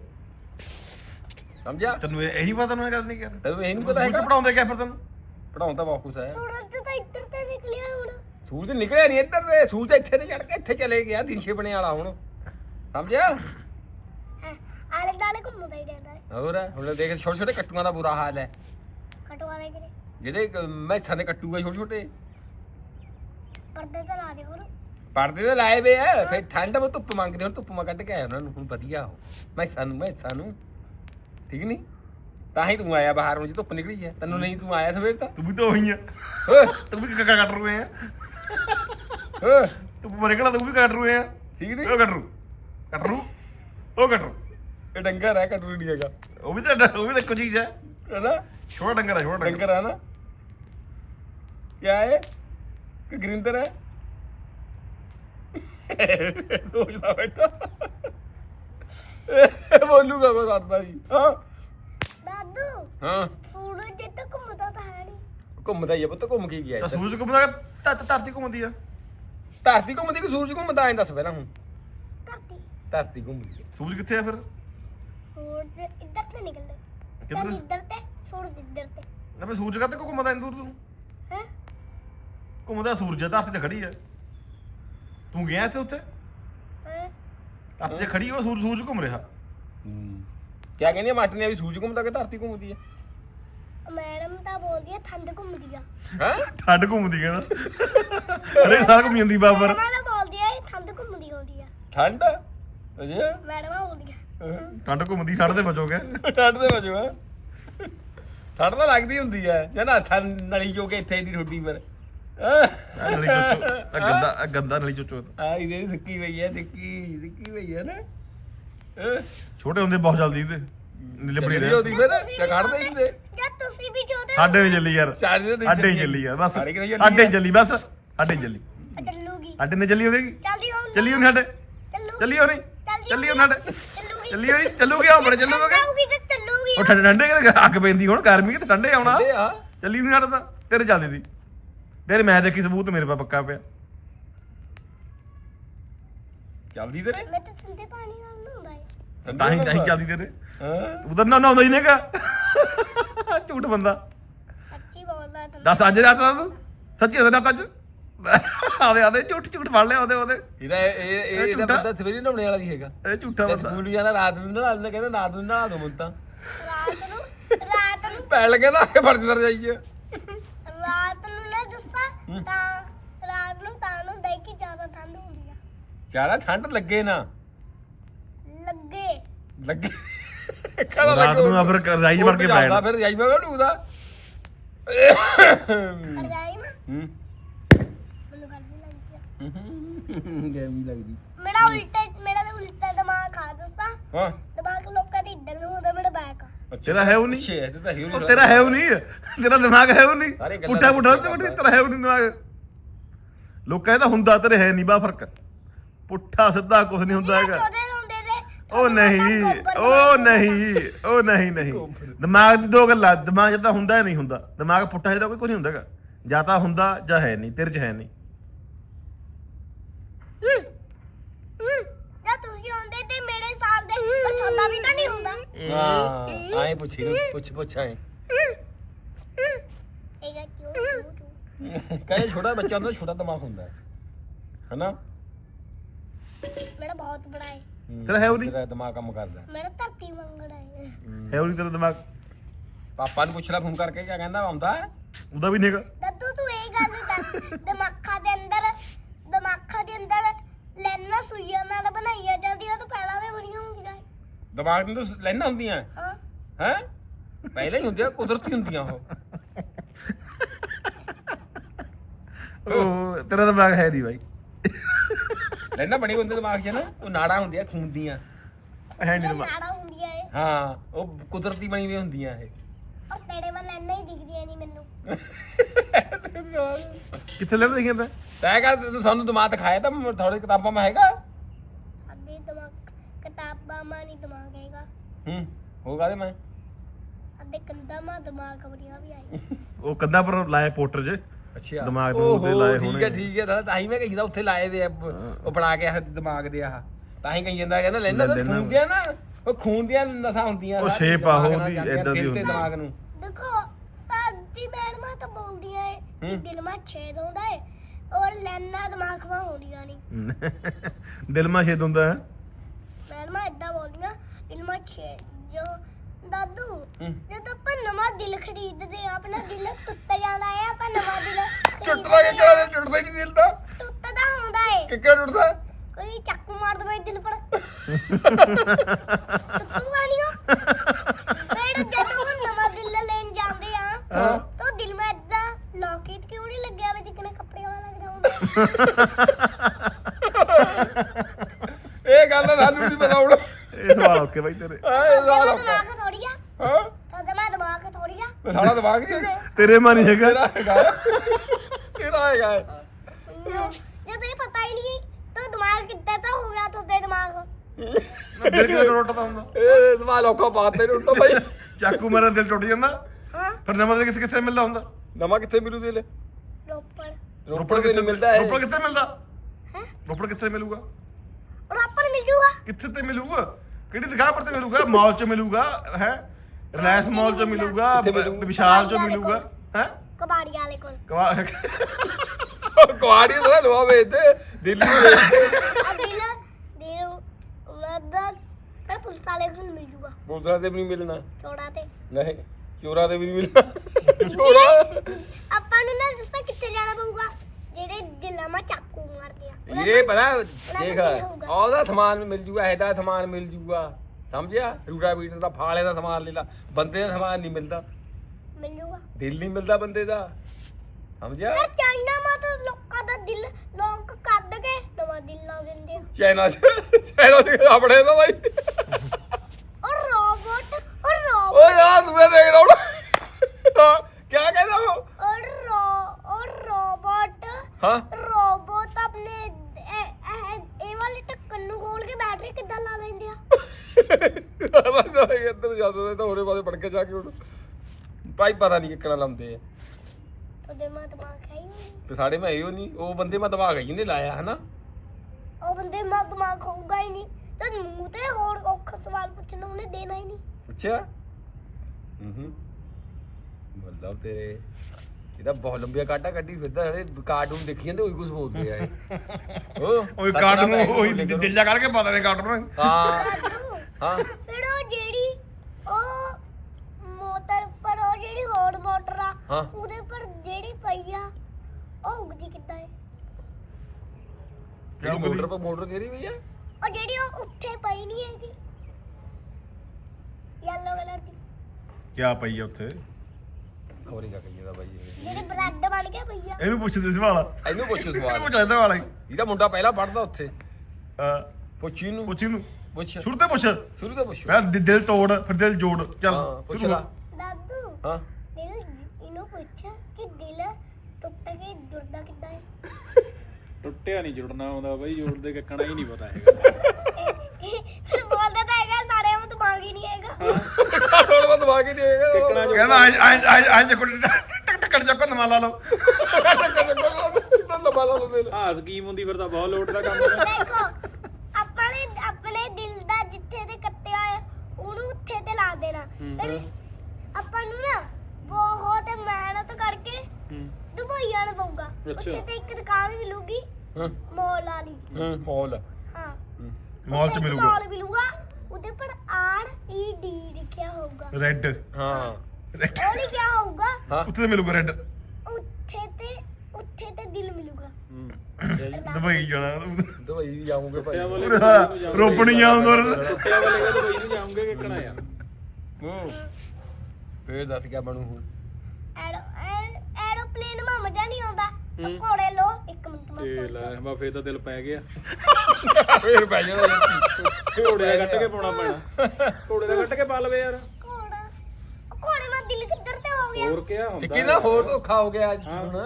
Speaker 1: ਸਮਝਿਆ?
Speaker 2: ਤੈਨੂੰ ਇਹ ਇਹੀ ਪਤਾ ਇਹ ਗੱਲ ਨਹੀਂ ਕਰ
Speaker 1: ਤੈਨੂੰ ਇਹ ਨਹੀਂ ਪਤਾ ਹੈਗਾ?
Speaker 2: ਪੜਾਉਂਦੇ ਕਿਆ ਫਿਰ ਤੈਨੂੰ?
Speaker 1: ਪੜਾਉਂਦਾ ਬਹੁਤ ਕੁਛ ਹੈ।
Speaker 6: ਸੂਰਜ ਤਾਂ ਇੱਧਰ ਤੇ ਨਿਕਲਿਆ ਹੁਣ।
Speaker 1: ਸੂਰਜ ਨਿਕਲਿਆ ਨਹੀਂ ਇੱਧਰ ਤੇ। ਸੂਰਜ ਇੱਥੇ ਤੇ ਚੜ ਕੇ ਇੱਥੇ ਚਲੇ ਗਿਆ ਦਿਨ ਛਿਪਣੇ ਵਾਲਾ ਹੁਣ। ਸਮਝਿਆ?
Speaker 6: ਹਾਂ, ਆਲੇ ਦਾਲੇ ਘੁੰਮਦਾ ਹੀ ਰਹਿੰਦਾ ਹੈ।
Speaker 1: ਹੋਰ ਹੁਣ ਦੇਖ ਛੋਟੇ ਛੋਟੇ ਕੱਟੂਆਂ ਦਾ ਬੁਰਾ ਹਾਲ ਹੈ।
Speaker 6: ਕਟਵਾ ਦੇ ਕਰੇ
Speaker 1: ਜਿਹੜੇ ਮੈਸਾਂ ਦੇ ਕੱਟੂਗਾ ਛੋਟੇ ਛੋਟੇ।
Speaker 6: ਪਰਦੇ ਤਾਂ ਲਾ ਦੇ ਹੁਣ।
Speaker 1: ਪਰਦੇ ਤੇ ਲਾਏ ਵੇ ਆ ਫਿਰ ਠੰਡ ਵਿੱਚ ਧੁੱਪ ਮੰਗਦੇ ਹੁਣ ਧੁੱਪ ਮਾ ਕੱਢ ਕੇ ਆਇਆ ਉਹਨਾਂ ਨੂੰ ਹੁਣ ਵਧੀਆ ਹੋ ਮੈਸਾਂ ਨੂੰ ਮੈਸਾਂ ਨੂੰ ਠੀਕ ਨਹੀਂ? ਤਾਂ ਹੀ ਤੂੰ ਆਇਆ ਬਾਹਰ ਨੂੰ ਜੇ ਧੁੱਪ ਨਿਕਲੀ ਹੈ ਤੈਨੂੰ ਨਹੀਂ ਤੂੰ ਆਇਆ ਸਵੇਰ ਤਾਂ।
Speaker 2: ਤੂੰ ਵੀ ਤਾਂ ਉਹੀ ਆ।
Speaker 1: ਓਏ
Speaker 2: ਤੂੰ ਵੀ ਕੱਟ ਕੱਟ ਰੂਏ ਆ।
Speaker 1: ਓਏ
Speaker 2: ਤੂੰ ਮਰੇ ਕਿਹੜਾ ਤੂੰ ਵੀ ਕੱਟ ਰੂਏ ਆ।
Speaker 1: ਠੀਕ ਨਹੀਂ?
Speaker 2: ਉਹ ਕੱਟ ਰੂ ਕੱਟ ਰੂ ਉਹ ਕੱਟ ਰੂ
Speaker 1: ਇਹ ਡੰਗਰ ਹੈ ਕੱਟੂ ਨਹੀਂ ਹੈਗਾ।
Speaker 2: ਉਹ ਵੀ ਤਾਂ ਉਹ ਵੀ ਤਾਂ ਇੱਕੋ ਚੀਜ਼ ਹੈ
Speaker 1: ਹੈਨਾ?
Speaker 2: ਛੋਟਾ ਡੰਗਰ ਹੈ ਛੋਟਾ ਡੰਗਰ।
Speaker 1: ਡੰਗਰ ਹੈ ਨਾ। ਕਿਆ ਹੈ ਕਿ ਗਰਿੰਦਰ ਹੈ? ਸੋਚਦਾ ਬੈਠਾ। ਇਹ ਬੋਲੂਗਾ ਕੋ ਸਾਡਾ ਜੀ ਹਾਂ।
Speaker 6: ਦਾਦੂ
Speaker 1: ਹਾਂ।
Speaker 6: ਸੂਰਜ ਜੇ ਤਾਂ ਘੁੰਮਦਾ ਤਾਂ ਹੈ ਨਹੀਂ।
Speaker 1: ਘੁੰਮਦਾ ਹੀ ਆ ਪੁੱਤ ਘੁੰਮ ਕੇ ਗਿਆ
Speaker 2: ਤਾਂ
Speaker 1: ਇੱਧਰ।
Speaker 2: ਸੂਰਜ ਘੁੰਮਦਾ ਧਰਤੀ ਧਰਤੀ ਘੁੰਮਦੀ ਆ।
Speaker 1: ਧਰਤੀ ਘੁੰਮਦੀ ਕਿ ਸੂਰਜ ਘੁੰਮਦਾ ਐਂ ਦੱਸ ਪਹਿਲਾਂ ਹੁਣ।
Speaker 6: ਧਰਤੀ।
Speaker 1: ਧਰਤੀ ਘੁੰਮਦੀ।
Speaker 2: ਸੂਰਜ ਕਿੱਥੇ ਆ ਫਿਰ?
Speaker 6: ਸੂਰਜ ਇੱਧਰ ਤੇ ਨਿਕਲਦਾ।
Speaker 2: ਕਿੱਧਰ?
Speaker 6: ਕਿੱਧਰ ਇੱਧਰ ਤੇ। ਸੂਰਜ ਇੱਧਰ ਤੇ।
Speaker 2: ਨਾ ਫਿਰ ਸੂਰਜ ਕਾਤੇ ਘੁੰਮਦਾ ਇੰਦੂਰ ਤੂੰ?
Speaker 6: ਹੈ?
Speaker 2: ਘੁੰਮਦਾ ਸੂਰਜ ਆ, ਧਰਤੀ ਤੇ ਖੜੀ ਆ। ਤੂੰ ਗਿਆ ਇੱਥੇ ਉੱਤੇ
Speaker 6: ਹੈ?
Speaker 2: ਧਰਤੀ ਤੇ ਖੜੀ ਉਹ ਸੂਰਜ ਸੂਰਜ ਘੁੰਮ ਰਿਹਾ।
Speaker 1: ਕਿਆ ਕਹਿੰਦੀ ਆ ਮਾਸਟਰ ਨੇ ਵੀ ਸੂਰਜ ਘੁੰਮਦਾ ਕਿ ਧਰਤੀ ਘੁੰਮਦੀ ਹੈ
Speaker 6: ਮੈਡਮ ਤਾਂ ਬੋਲਦੀ ਹੈ ਠੰਡ ਘੁੰਮਦੀ ਆ।
Speaker 1: ਹੈ?
Speaker 2: ਠੰਡ ਘੁੰਮਦੀ ਕਹਿੰਦਾ ਅਰੇ ਸਾਰ ਘੁੰਮ ਜਾਂਦੀ ਬਾਬਰ।
Speaker 6: ਮੈਡਮ ਤਾਂ ਬੋਲਦੀ ਹੈ ਠੰਡ ਘੁੰਮਦੀ ਹੁੰਦੀ ਆ।
Speaker 1: ਠੰਡ? ਅਜੇ
Speaker 6: ਮੈਡਮ ਬੋਲਦੀ ਆ
Speaker 2: ਠੰਡ ਘੁੰਮਦੀ ਠੰਡ ਤੇ ਬਚੋਗੇ
Speaker 1: ਠੰਡ ਦੇ ਵਜੋਂ ਹੈ? ਠੰਡ ਤਾਂ ਲੱਗਦੀ ਹੁੰਦੀ ਹੈ ਜਨਾ ਹੱਥਾਂ ਨਲੀ ਜੋ ਕੇ ਇੱਥੇ ਦੀ ਠੋਡੀ ਪਰ।
Speaker 2: ਆ ਨਲੀ ਚੋਚੋ ਆ ਗੰਦਾ ਆ ਗੰਦਾ ਨਲੀ ਚੋਚੋ
Speaker 1: ਆ ਇਹਦੇ ਦੀ ਸਿੱਕੀ ਪਈ ਹੈ ਸਿੱਕੀ ਸਿੱਕੀ ਪਈ ਹੈ ਨਾ। ਹੈਂ?
Speaker 2: ਛੋਟੇ ਹੁੰਦੇ ਬਹੁਤ ਜਲਦੀ ਇਹਦੇ। ਲਿਬੜੀ
Speaker 1: ਚੱਲੀ
Speaker 2: ਰਹੇ
Speaker 1: ਉਹਦੀ ਫਿਰ ਜਾਂ ਕੱਢਦੇ ਹੀ ਹੁੰਦੇ
Speaker 6: ਜਾਂ ਤੁਸੀਂ ਵੀ ਹੋ
Speaker 2: ਸਾਡੇ ਵੀ ਚੱਲੀ ਯਾਰ। ਸਾਡੇ ਹੀ ਚੱਲੀ ਆ। ਬਸ।
Speaker 1: ਸਾਡੇ
Speaker 2: ਹੀ। ਚੱਲੀ ਬਸ। ਸਾਡੇ ਹੀ ਚੱਲੀ।
Speaker 6: ਚੱਲੂਗੀ।
Speaker 2: ਸਾਡੇ ਨੇ ਚੱਲੀ ਉਹਦੇ
Speaker 6: ਚੱਲਦੀ ਹੋ
Speaker 2: ਚੱਲੀ ਉਹਨੇ ਸਾਡੇ।
Speaker 6: ਚੱਲੂ
Speaker 2: ਚੱਲੀ ਉਹਨੇ ਚੱਲੀ ਸਾਡੇ।
Speaker 6: ਚੱਲੂਗੀ।
Speaker 2: ਚੱਲੀ ਹੋਈ ਚੱਲੂਗੀ ਆ ਬੜੇ ਚੱਲੂਗੇ।
Speaker 6: ਚੱਲੂਗੀ ਤੇ ਚੱਲੂਗੀ
Speaker 2: ਉਹ ਠੰਡੇ ਠੰਡੇ ਕਿਤੇ ਅੱਗ ਪੈਂਦੀ ਹੁਣ ਗਰਮੀ ਕਿਤੇ ਠੰਡੇ ਆਉਣਾ
Speaker 1: ਚੱਲੇ ਆ।
Speaker 2: ਚੱਲੀ ਨਹੀਂ ਸਾਡਾ ਤਾਂ ਤੇਰੇ ਚੱਲਦੀ ਸੀ ਤੇਰੇ ਮੈਂ ਦੇਖੀ ਸਬੂਤ ਮੇਰੇ ਪਾ ਪੱਕਾ ਪਿਆ।
Speaker 1: ਚੱਲਦੀ ਤੇਰੇ?
Speaker 6: ਮੈਂ ਤਾਂ ਠੰਡੇ ਪਾਣੀ ਨਾਲ ਨਹਾਉਂਦਾ ਹੈ
Speaker 2: ਤਾਂ ਹੀ ਤਾਂ ਹੀ ਚੱਲਦੀ ਤੇਰੇ।
Speaker 1: ਹਾਂ।
Speaker 2: ਉਧਰ ਨਾ ਨਾ ਹੁੰਦਾ ਹੀ ਨੇਗਾ ਝੂਠ ਬੰਦਾ।
Speaker 6: ਸੱਚੀ ਬੋਲਦਾ ਤਾਂ
Speaker 2: ਦੱਸ ਅੱਜ ਰਾਤ ਨੂੰ ਸੱਚੀ ਉਹਦਾ ਅੱਜ? ਆਦੇ ਆਦੇ ਝੂਠ ਝੂਠ ਫੜ ਲਿਆ ਉਹਦੇ ਉਹਦੇ।
Speaker 1: ਇਹਦਾ ਇਹ ਇਹ ਇਹ- ਇਹਦਾ
Speaker 2: ਝੂਠਾ।
Speaker 1: ਬੰਦਾ ਸਵੇਰੇ ਨਹਾਉਣੇ ਵਾਲਾ ਨਹੀਂ ਹੈਗਾ।
Speaker 2: ਇਹ ਝੂਠਾ
Speaker 1: ਤੇ
Speaker 2: ਬੰਦਾ।
Speaker 1: ਸਕੂਲ ਜਾਣਾ ਰਾਤ ਨੂੰ ਨਹਾ ਲੈਂਦਾ ਕਹਿੰਦਾ ਰਾਤ ਨੂੰ ਨਹਾ ਦੋ ਮੁੰਤਾ ਪੈਣ ਲੱਗੇ ਨਾ ਫੜ ਦੇ ਰਜਾਈ ਚ
Speaker 6: ਰਾਤ ਨੂੰ ਨਾ ਦੱਸਾਂ ਤਾਂ ਰਾਤ ਨੂੰ ਤਾਂ ਨੂੰ ਦੇਖ ਕੇ ਜ਼ਿਆਦਾ ਠੰਡ ਹੁੰਦੀ ਆ।
Speaker 1: ਜ਼ਿਆਦਾ ਠੰਡ ਲੱਗੇ ਨਾ।
Speaker 6: ਲੱਗੇ।
Speaker 1: ਲੱਗੇ। ਕਹਦਾ
Speaker 2: ਰਾਤ ਨੂੰ ਆ ਫਿਰ ਰਜਾਈ 'ਚ ਵੜ ਕੇ ਬੈਠ।
Speaker 1: ਫਿਰ ਰਜਾਈ ਮੈਂ ਲੂਦਾ
Speaker 6: ਰਜਾਈ ਨਾ?
Speaker 1: ਹੂੰ।
Speaker 6: ਮੈਨੂੰ ਗੱਲ ਨਹੀਂ ਲੱਗਦੀ ਆ।
Speaker 1: ਗੈਮੀ ਲੱਗਦੀ।
Speaker 6: ਮੇਰਾ ਉਲਟਾ ਮੇਰਾ ਤਾਂ ਉਲਟਾ ਦਿਮਾਗ ਖਾ ਦੱਸਾਂ
Speaker 1: ਹਾਂ।
Speaker 6: ਦਿਮਾਗ ਲੋਕਾਂ ਦੇ ਇੱਧਰ ਨੂੰ ਹੁੰਦਾ ਮੇਰਾ ਆ
Speaker 2: ਤੇਰਾ ਹੈ ਉਹ ਨਹੀਂ?
Speaker 1: ਇਹ ਤਾਂ ਹੀਰੋ
Speaker 2: ਉਹ ਤੇਰਾ ਹੈ ਉਹ ਨਹੀਂ? ਤੇਰਾ ਦਿਮਾਗ ਹੈ ਉਹ ਨਹੀਂ?
Speaker 1: ਸਾਰੀ
Speaker 2: ਪੁੱਠਾ ਪੁੱਠਾ ਤੇ। ਪੁੱਠੀ ਤੇਰਾ ਹੈ ਉਹ ਨਹੀਂ ਦਿਮਾਗ। ਲੋਕਾਂ ਤਾਂ ਹੁੰਦਾ ਤੇਰੇ ਹੈ ਨਹੀਂ ਬਾ ਫ਼ਰਕ। ਪੁੱਠਾ ਸਿੱਧਾ ਕੁਝ ਨਹੀਂ ਹੁੰਦਾ ਹੈਗਾ।
Speaker 6: ਦੇ।
Speaker 2: ਉਹ ਨਹੀਂ ਉਹ ਨਹੀਂ ਉਹ ਨਹੀਂ ਨਹੀਂ। ਦਿਮਾਗ ਦੀ ਦੋ ਗੱਲਾਂ ਦਿਮਾਗ ਜਿੱਦਾਂ ਹੁੰਦਾ ਨਹੀਂ ਹੁੰਦਾ? ਦਿਮਾਗ ਪੁੱਠਾ ਜਿੱਦਾਂ ਕੋਈ ਕੁਝ ਨਹੀਂ ਹੁੰਦਾ ਹੈਗਾ। ਜਾਂ ਤਾਂ ਹੁੰਦਾ ਜਾਂ ਹੈ ਨਹੀਂ ਤੇਰੇ 'ਚ ਹੈ ਨਹੀਂ
Speaker 6: ਜਾਂ ਤੁਸੀਂ ਹੁੰਦੇ ਤੇ ਮੇਰੇ ਸਾਲ ਦੇ ਪਰ ਛੋਟਾ ਵੀ ਤਾਂ ਨਹੀਂ ਹੁੰਦਾ
Speaker 1: ਹਾਂ ਆਏ ਪੁੱਛੀ ਨੂੰ ਪੁੱਛ ਪੁੱਛ ਆਏ।
Speaker 6: ਇਹਗਾ ਕਿਉਂ
Speaker 1: ਛੋਟਾ ਬੱਚਾ ਹੁੰਦਾ ਛੋਟਾ ਦਿਮਾਗ ਹੁੰਦਾ ਹੈ। ਹੈਨਾ?
Speaker 6: ਮੇਰਾ ਬਹੁਤ ਬੜਾ ਹੈ।
Speaker 2: ਤੇਰਾ ਹੈ ਉਹ ਨਹੀਂ
Speaker 1: ਤੇਰਾ ਦਿਮਾਗ ਕੰਮ ਕਰਦਾ
Speaker 6: ਮੇਰਾ ਧਰਤੀ ਮੰਗੜਾ ਹੈ।
Speaker 2: ਹੈ। ਉਹ ਨਹੀਂ ਤੇਰਾ ਦਿਮਾਗ?
Speaker 1: ਪਾਪਾ ਨੂੰ ਪੁੱਛ ਲੈ ਫੋਨ ਕਰਕੇ ਕਿਆ ਕਹਿੰਦਾ ਆਉਂਦਾ ਹੈ?
Speaker 2: ਉਹਦਾ ਵੀ ਨਹੀਂ ਹੈਗਾ।
Speaker 6: ਦੱਦੂ ਤੂੰ ਇਹ ਗੱਲ ਦੱਸ। ਦਿਮਾਗਾਂ ਦੇ ਅੰਦਰ ਦਿਮਾਗਾਂ ਦੇ ਅੰਦਰ ਲੈਣਾ ਸੂਈਆਂ ਨਾਲ ਬਣਾਈਆਂ ਜਾਂਦੀਆਂ ਤਾਂ ਪਹਿਲਾਂ ਵੀ ਬਣੀਆਂ।
Speaker 1: ਦਿਮਾਗ ਨੂੰ ਤਾਂ ਲੈਣਾ ਹੁੰਦੀਆਂ।
Speaker 6: ਹਾਂ।
Speaker 1: ਹੈ? ਪਹਿਲਾਂ ਹੀ ਹੁੰਦੀਆਂ ਕੁਦਰਤੀ ਹੁੰਦੀਆਂ ਉਹ।
Speaker 2: ਉਹ ਤੇਰਾ ਦਿਮਾਗ ਹੈ ਨਹੀਂ ਬਾਈ।
Speaker 1: ਲੈਣਾ ਬਣੀ ਹੁੰਦੀ ਦਿਮਾਗ 'ਚ ਨਾ ਉਹ ਨਾੜਾਂ ਹੁੰਦੀਆਂ ਖੂਨ ਦੀਆਂ।
Speaker 2: ਹੈ ਨਹੀਂ
Speaker 6: ਇਹ
Speaker 2: ਦਿਮਾਗ।
Speaker 6: ਨਾੜਾ ਹੁੰਦੀਆਂ ਏ
Speaker 1: ਹਾਂ ਉਹ ਕੁਦਰਤੀ ਬਣੀ ਹੋਈ ਹੁੰਦੀਆਂ ਇਹ।
Speaker 6: ਔਰ ਤੇਰੇ ਵੱਲ ਇੰਨਾ ਹੀ ਦਿਖਦੀਆਂ ਨਹੀਂ ਮੈਨੂੰ।
Speaker 2: ਕਿੱਥੇ ਲੈਣਾ ਦੇਖਿਆ ਤਾਂ?
Speaker 1: ਤੈਂ ਕਹ ਸਾਨੂੰ ਦਿਮਾਗ ਦਿਖਾਇਆ ਤਾਂ ਥੋੜੇ ਕਿਤਾਬਾਂ ਮੈਂ ਹੈਗਾ
Speaker 6: ਅੱਧੇ ਦਿਮਾਗ ਕਿਤਾਬਾਂ ਮਾ ਨਹੀਂ ਦਿਮਾਗ
Speaker 1: ਹੂੰ ਹੋਗਾ ਤੇ ਮੈਂ
Speaker 6: ਅੱਧੇ ਕੰਧਾਂ ਮਾ ਦਿਮਾਗ ਬੜੀਆਂ ਵੀ ਆਈ
Speaker 2: ਉਹ ਕੰਧਾਂ ਪਰ ਲਾਇਆ ਪੋਸਟਰ 'ਚ
Speaker 1: ਅੱਛਾ
Speaker 2: ਦਿਮਾਗ ਨੂੰ ਉਹਦੇ ਲਾਏ
Speaker 1: ਠੀਕ
Speaker 2: ਹੋਣੇ।
Speaker 1: ਹੈ ਠੀਕ ਹੈ ਤਾਂ ਤਾਂ ਹੀ ਮੈਂ ਕਹੀਦਾ ਉੱਥੇ ਲਾਏ ਵੇ ਆ, ਉਹ ਬਣਾ ਕੇ ਆਹ ਦਿਮਾਗ ਦੇ ਆਹ ਤਾਂ ਹੀ ਕਹੀ ਜਾਂਦਾ ਕਹਿੰਦਾ ਲੈਣਾ ਤਾਂ। ਖੂਨ ਦੀਆਂ ਨਾ ਉਹ ਖੂਨ ਦੀਆਂ ਨਸਾਂ ਹੁੰਦੀਆਂ
Speaker 2: ਉਹ
Speaker 1: ਸਾਰੀਆਂ
Speaker 2: shape ਆ
Speaker 1: ਦਿਮਾਗ ਨਾਲ
Speaker 2: ਉਹਦੀ,
Speaker 1: ਜਾਂਦੀਆਂ,
Speaker 2: ਏਦਾਂ ਦੀ
Speaker 1: ਦਿਲ ਤੇ
Speaker 2: ਹੁੰਦੀ।
Speaker 1: ਦਿਮਾਗ ਨੂੰ
Speaker 6: ਦੇਖੋ ਸਾਡੀ ਮੈਡਮਾਂ ਤਾਂ ਬੋਲਦੀਆਂ ਏ ਕਿ
Speaker 1: ਹੂੰ।
Speaker 6: ਦਿਲ ਮਾ ਛੇਦ ਹੁੰਦਾ ਏ ਔਰ ਲੈਣਾ ਦਿਮਾਗ ਮਾ ਹੁੰਦੀਆਂ ਨਹੀਂ
Speaker 2: ਦਿਲ ਮਾ ਛੇਦ ਹੁੰਦਾ ਹੈ
Speaker 6: ਮੈਡਮਾਂ ਏਦਾਂ ਬੋਲਦੀਆਂ ਮਾ ਛੇਦ ਜੋ ਦਾਦੂ। ਜਦੋਂ ਆਪਾਂ ਨਵਾਂ ਦਿਲ ਖਰੀਦਦੇ ਆ ਆਪਣਾ ਦਿਲ ਟੁੱਟ ਜਾਂਦਾ ਏ ਆਪਾਂ ਨਵਾਂ ਦਿਲ
Speaker 1: ਟੁੱਟਦਾ ਕਿ ਕਿਹੜਾ ਦਿਲ? ਟੁੱਟਦਾ ਹੀ ਨਹੀਂ ਦਿਲ ਦਾ
Speaker 6: ਟੁੱਟਦਾ ਹੁੰਦਾ ਏ
Speaker 1: ਕਿ ਕਿਹੜਾ ਟੁੱਟਦਾ?
Speaker 6: ਕੋਈ ਚਾਕੂ ਮਾਰ ਦਵੇ ਦਿਲ ਪਰ। ਟੁੱਟੂਗਾ ਨਹੀਂ ਉਹ। ਫਿਰ ਜਦੋਂ ਉਹ ਨਵਾਂ ਦਿਲ ਲੈਣ ਜਾਂਦੇ ਆ ਤਾਂ ਦਿਲ ਮੈਂ ਏਦਾਂ ਲੌਕੇਟ ਕਿਉਂ ਨਹੀਂ ਲੱਗਿਆ ਵੇ ਜਿਕਨੇ ਕੱਪੜੇ ਵਾਲਾ ਲੱਗਦਾ ਹੁੰਦਾ
Speaker 1: ਇਹ ਗੱਲ ਤਾਂ ਸਾਨੂੰ ਨਹੀਂ ਪਤਾ ਹੁਣ
Speaker 2: ਇਹ ਸਵਾਲ ਓਕੇ ਬਾਈ ਤੇਰੇ।
Speaker 1: ਇਹ
Speaker 6: ਤੁਹਾਡਾ
Speaker 1: ਸਾਲਾ।
Speaker 6: ਦਿਮਾਗ ਥੋੜੀ ਆ।
Speaker 1: ਹਾਂ?
Speaker 6: ਤੁਹਾਡਾ ਮੈਂ ਦਿਮਾਗ ਥੋੜੀ ਆ।
Speaker 1: ਸਾਡਾ ਦਿਮਾਗ ਹੀ ਹੈਗਾ
Speaker 2: ਤੇਰੇ ਮਾ ਨਹੀਂ ਹੈਗਾ।
Speaker 1: ਤੇਰਾ ਹੈਗਾ। ਕਿਹੜਾ ਹੈਗਾ।
Speaker 6: ਜੇ ਤੇ ਪਤਾ ਹੀ ਨਹੀਂ ਤਾਂ ਦਿਮਾਗ ਕਿੱਦਾਂ ਤਾਂ ਹੋ ਗਿਆ ਤੁਹਾਡੇ ਦਿਮਾਗ।
Speaker 2: ਦਿਲ ਕਿਵੇਂ ਟੁੱਟਦਾ ਹੁੰਦਾ?
Speaker 1: ਇਹ ਸਵਾਲ ਔਖਾ ਬਾਤ ਤੇ ਟੁੱਟਦਾ ਬਾਈ।
Speaker 2: ਚਾਕੂ ਮਾਰਾ ਦਿਲ ਟੁੱਟ ਜਾਂਦਾ।
Speaker 6: ਹਾਂ।
Speaker 2: ਫਿਰ ਨਵਾਂ ਦਿਲ ਕਿੱਥੇ ਕਿੱਥੇ ਮਿਲਦਾ ਹੁੰਦਾ?
Speaker 1: ਨਵਾਂ ਕਿੱਥੇ ਮਿਲੂ ਦਿਲ?
Speaker 6: ਰੋਪੜ।
Speaker 1: ਰੋਪੜ ਕਿੱਥੇ ਮਿਲਦਾ ਹੈ
Speaker 2: ਰੋਪੜ ਕਿੱਥੇ ਮਿਲਦਾ?
Speaker 6: ਹੈ?
Speaker 2: ਰੋਪੜ ਕਿੱਥੇ ਮਿਲੂਗਾ?
Speaker 6: ਰੋਪੜ ਮਿਲ ਜੂਗਾ
Speaker 2: ਕਿੱਥੇ ਤੇ ਮਿਲੂਗਾ? ਕਿਹੜੀ ਦੁਕਾਨ ਪਰ ਤੇ ਮਿਲੂਗਾ? ਮਾਲ 'ਚ ਮਿਲੂਗਾ ਹੈ? ਰਿਲਾਇੰਸ ਮਾਲ 'ਚ ਮਿਲੂਗਾ
Speaker 1: ਕਿੱਥੇ ਮਿਲੂਗਾ?
Speaker 2: ਵਿਸ਼ਾਲ 'ਚ ਮਿਲੂਗਾ ਹੈ?
Speaker 6: ਕਬਾੜੀ ਵਾਲੇ ਕੋਲ।
Speaker 1: ਕੁਆੜੀ ਦਾ ਲੋਹਾ ਵੇਚਦੇ ਦਿੱਲੀ ਵੇਚਦੇ
Speaker 6: ਆ ਦਿਲ ਦਿਲ ਮਦਦ ਪਰ ਪੁਲਿਸ ਵਾਲੇ ਕੋਲ ਮਿਲ ਜੂਗਾ
Speaker 1: ਬੋਲਦਾ ਤੇ ਵੀ ਨਹੀਂ ਮਿਲਣਾ।
Speaker 6: ਥੋੜਾ ਤੇ।
Speaker 1: ਨਹੀਂ ਚੋਰਾਂ ਤੇ ਵੀ ਨਹੀਂ ਮਿਲਣਾ। ਚੋਰਾ।
Speaker 6: ਆਪਾਂ ਨੂੰ ਨਾ ਦੱਸਾਂ ਕਿੱਥੇ ਜਾਣਾ ਪਊਗਾ? ਜਿਹੜੇ ਦਿਲਾਂ ਮਾ ਚਾਕੂ ਮਾਰਦੇ
Speaker 1: ਇਹ ਪਤਾ ਦੇਖ? ਉਹਦਾ ਸਮਾਨ ਮਿਲ ਜੂਗਾ ਇਹਦਾ ਸਮਾਨ ਮਿਲ ਜੂਗਾ। ਸਮਝਿਆ? ਰੂਟਾ ਬੀਟਰ ਦਾ ਫਾਲੇ ਦਾ ਸਮਾਨ ਲੈ ਲਾ ਬੰਦੇ ਦਾ ਸਮਾਨ ਨਹੀਂ ਮਿਲਦਾ।
Speaker 6: ਮਿਲ ਜੂਗਾ
Speaker 1: ਦਿਲ ਨਹੀਂ ਮਿਲਦਾ ਬੰਦੇ ਦਾ। ਸਮਝਿਆ?
Speaker 6: ਚਾਈਨਾ ਮਾ ਤਾਂ ਲੋਕਾਂ ਦਾ ਦਿਲ ਲੋਕ ਕੱਢ ਕੇ ਨਵਾਂ ਦਿਲ ਲਾ ਦਿੰਦੇ ਆ।
Speaker 1: ਚਾਈਨਾ ਚਾਈਨਾ ਦੇ ਆਪਣੇ ਦਾ ਬਾਈ।
Speaker 6: ਔਰ ਰੋਬੋਟ ਔਰ ਰੋਬੋਟ
Speaker 1: ਓਏ ਯਾਰ ਦੂਏ ਦੇਖਦਾ ਹੁਣ ਕੀ ਕਹਿੰਦਾ ਉਹ
Speaker 6: ਔਰ ਰੋ ਔਰ ਰੋਬੋਟ
Speaker 1: ਹਾਂ
Speaker 6: ਰੋਬੋਟ ਆਪਣੇ ਇਹ ਇਹ- ਇਹ ਵਾਲੇ ਢੱਕਣ ਨੂੰ ਖੋਲ ਕੇ ਬੈਟਰੀ ਕਿੱਦਾਂ ਲਾ ਲੈਂਦੇ ਆ
Speaker 1: ਬੰਦਾ ਇੱਧਰ ਜਾਂਦਾ ਤਾਂ ਹੋਰੇ ਪਾਸੇ ਪੜ ਕੇ ਜਾ ਕੇ ਹੁਣ ਭਾਈ ਪਤਾ ਨਹੀਂ ਕਿੱਕਣਾ ਲਾਉਂਦੇ ਆ।
Speaker 6: ਉਹਦੇ ਮਾ ਦਿਮਾਗ ਨਹੀਂ।
Speaker 1: ਤੇ ਸਾਡੇ ਮੈਂ ਇਹੋ ਨਹੀਂ ਉਹ ਬੰਦੇ ਮੈਂ ਦਿਮਾਗ ਹੀ ਨੇ ਲਾਇਆ ਹਨਾ?
Speaker 6: ਉਹ ਬੰਦੇ ਮਾ ਦਿਮਾਗ ਹੋਊਗਾ ਹੀ ਨਹੀਂ। ਤੇ ਮੂੰਹ ਤੇ ਹੋਰ ਔਖਾ ਸਵਾਲ ਪੁੱਛਣਾ ਉਹਨੇ ਦੇਣਾ ਹੀ ਨਹੀਂ।
Speaker 1: ਅੱਛਾ? ਹੂੰ ਹੂੰ ਮਤਲਬ ਤੇਰੇ। ਇਹਦਾ ਬਹੁਤ ਲੰਬੀਆਂ ਕਾਟਾ ਕੱਢੀ ਫਿਰਦਾ ਹਲੇ ਕਾਰਟੂਨ ਦੇਖੀ ਜਾਂਦੇ ਉਹੀ ਕੁਝ ਬੋਲਦੇ ਆ ਇਹ। ਉਹ
Speaker 2: ਓਏ ਕਾਰਡ ਨੂੰ ਉਹੀ ਦਿਲ ਜਾ ਕਰਕੇ ਪਤਾ ਨਹੀਂ ਕਾਰਡ ਨੂੰ
Speaker 1: ਹਾਂ ਹਾਂ।
Speaker 6: ਫਿਰ ਜਿਹੜੀ ਉਹ ਜਿਹੜੀ
Speaker 1: ਹਾਂ
Speaker 6: ਉਹਦੇ ਪਰ ਜਿਹੜੀ ਪਈ ਆ ਉਹ ਉਗਦੀ ਕਿੱਦਾਂ ਹੈ
Speaker 1: ਜਿਹੜੀ ਮੋਟਰ ਪਰ ਮੋਟਰ ਗੇਰੀ ਵੀ ਆ?
Speaker 6: ਉਹ ਜਿਹੜੀ ਉਹ ਉੱਥੇ ਪਈ ਨਹੀਂ ਹੈਗੀ। ਯੈਲੋ ਕਲਰ ਦੀ।
Speaker 2: ਕਿਆ ਪਈ ਆ ਉੱਥੇ?
Speaker 1: ਹੋਰੀ ਕਾ ਕਹੀਏ ਦਾ ਬਾਈ ਇਹ।
Speaker 6: ਜਿਹੜੀ ਬ੍ਰੈਡ ਬਣ ਕੇ ਪਈ ਆ।
Speaker 2: ਇਹਨੂੰ ਪੁੱਛਦੇ ਸਵਾਲ।
Speaker 1: ਇਹਨੂੰ ਪੁੱਛ ਸਵਾਲ।
Speaker 2: ਪੁੱਛ ਲੈਂਦਾ ਵਾਲਾ
Speaker 1: ਇਹਦਾ ਮੁੰਡਾ ਪਹਿਲਾਂ ਪੜਦਾ ਉੱਥੇ।
Speaker 2: ਹਾਂ।
Speaker 1: ਪੁੱਛ ਇਹਨੂੰ।
Speaker 2: ਪੁੱਛ ਇਹਨੂੰ।
Speaker 1: ਪੁੱਛ।
Speaker 2: ਸ਼ੁਰੂ ਤੇ ਪੁੱਛ।
Speaker 1: ਸ਼ੁਰੂ ਤੋਂ ਪੁੱਛੋ।
Speaker 2: ਮੈਂ ਦਿ- ਦਿਲ ਤੋੜ ਫਿਰ ਦਿਲ ਜੋੜ। ਚੱਲ
Speaker 1: ਹਾਂ ਪੁੱਛ
Speaker 2: ਸ਼ੁਰੂ
Speaker 1: ਲਾ।
Speaker 6: ਦਾਦੂ
Speaker 1: ਹਾਂ।
Speaker 6: ਦਿਲ ਇਹਨੂੰ ਪੁੱਛ ਕਿ ਦਿਲ ਟੁੱਟ ਕੇ ਜੁੜਦਾ ਕਿੱਦਾਂ ਹੈ
Speaker 3: ਟੁੱਟਿਆ ਨਹੀਂ ਜੁੜਨਾ ਆਉਂਦਾ ਬਈ ਜੋੜਦੇ ਕੱਕਣਾ ਹੀ ਨਹੀਂ ਪਤਾ ਹੈਗਾ।
Speaker 6: ਬੋਲਦਾ ਤਾਂ ਹੈਗਾ ਸਾਰੇ ਉਹ ਦਿਮਾਗ ਹੀ ਨਹੀਂ ਹੈਗਾ।
Speaker 1: ਹੁਣ ਮੈਂ ਦਿਮਾਗ ਹੀ ਨਹੀਂ ਹੈਗਾ।
Speaker 3: ਕੱਕਣਾ ਜੋ
Speaker 2: ਕਹਿੰਦਾ ਅੱਜ ਅੱਜ ਅੱਜ ਅੱਜ ਕੋ ਟਕ ਟਕ ਚੱਕੋ ਨਮਾ ਲਾ ਲਓ।
Speaker 1: ਲੰਬਾ ਲਾ ਲਓ ਦਿਲ
Speaker 3: ਆ ਸਕੀਮ ਹੁੰਦੀ ਫਿਰ ਤਾਂ ਬਹੁਤ ਲੋਟ ਦਾ ਕੰਮ ਹੈ।
Speaker 6: ਦੇਖੋ ਆਪਣੇ ਆਪਣੇ ਦਿਲ ਦਾ ਜਿੱਥੇ ਤੇ ਕੱਟਿਆ ਹੈ ਉਹਨੂੰ ਉੱਥੇ ਤੇ ਲਾ ਦੇਣਾ। ਫਿਰ ਆਪਾਂ ਨੂੰ ਨਾ ਬਹੁਤ ਮਿਹਨਤ ਕਰਕੇ ਦੁਬਈ ਆਣਾ ਪਊਗਾ।
Speaker 3: ਅੱਛਾ।
Speaker 6: ਉੱਥੇ ਤੇ ਇੱਕ ਦੁਕਾਨ ਮਿਲੂਗੀ।
Speaker 1: ਹਾਂ।
Speaker 6: ਮੋਲ ਵਾਲੀ।
Speaker 1: ਹਾਂ ਮੌਲ।
Speaker 6: ਹਾਂ।
Speaker 2: ਮਾਲ ਚ ਮਿਲੂਗਾ।
Speaker 6: ਮਾਲ ਮਿਲੂਗਾ। ਉਹਦੇ ਪਰ ਆਰ ਈ ਡੀ ਲਿਖਿਆ ਹੋਊਗਾ।
Speaker 2: ਰੈੱਡ।
Speaker 1: ਹਾਂ।
Speaker 6: ਉਹ ਲਿਖਿਆ ਹੋਊਗਾ।
Speaker 2: ਉੱਥੇ ਤੇ ਮਿਲੂਗਾ ਰੈੱਡ।
Speaker 6: ਉੱਥੇ ਤੇ ਉੱਥੇ ਤੇ ਦਿਲ ਮਿਲੂਗਾ।
Speaker 2: ਦੁਬਈ ਜਾਣਾ।
Speaker 1: ਦੁਬਈ ਵੀ ਜਾਵਾਂਗੇ ਭਾਈ।
Speaker 3: ਟੁੱਟਿਆ ਵਾਲੇ
Speaker 2: ਰੋਪਣੀ ਜਾਉਂਦਾ
Speaker 3: ਟੁੱਟਿਆ ਵਾਲੇ ਕਾ ਬਈ ਨਹੀਂ ਜਾਉਂਗੇ ਕੱਕਣਾ ਯਾਰ
Speaker 1: ਹੂੰ। ਫੇਰ ਦੱਸ ਕਿਆ ਬਣੂ ਹੁਣ।
Speaker 6: ਐਰੋ ਐਰੋਪਲੇਨ ਮਾ ਮਜ਼ਾ ਨਹੀਂ ਆਉਂਦਾ। ਘੋੜੇ ਲੋ ਇੱਕ ਮਿੰਟ ਮੈਂ
Speaker 3: ਇਹ ਲੈ ਬਾ ਫੇਰ ਤਾਂ ਦਿਲ ਪੈ ਗਿਆ।
Speaker 1: ਫੇਰ ਪੈ ਜਾਣਾ।
Speaker 3: ਘੋੜੇ ਦਾ ਕੱਟ ਕੇ ਪਾਉਣਾ ਪੈਣਾ। ਘੋੜੇ ਦਾ ਕੱਟ ਕੇ ਪਾ ਲਵੇ ਯਾਰ।
Speaker 6: ਘੋੜਾ ਉਹ ਘੋੜੇ ਮਾ ਦਿਲ ਕਿੱਧਰ ਤੇ ਹੋ ਗਿਆ?
Speaker 3: ਹੋਰ ਕਿਆ ਹੁੰਦਾ
Speaker 1: ਟਿੱਕੀ ਨਾ ਹੋਰ ਧੋਖਾ ਹੋ ਗਿਆ ਅੱਜ ਹੁਣ।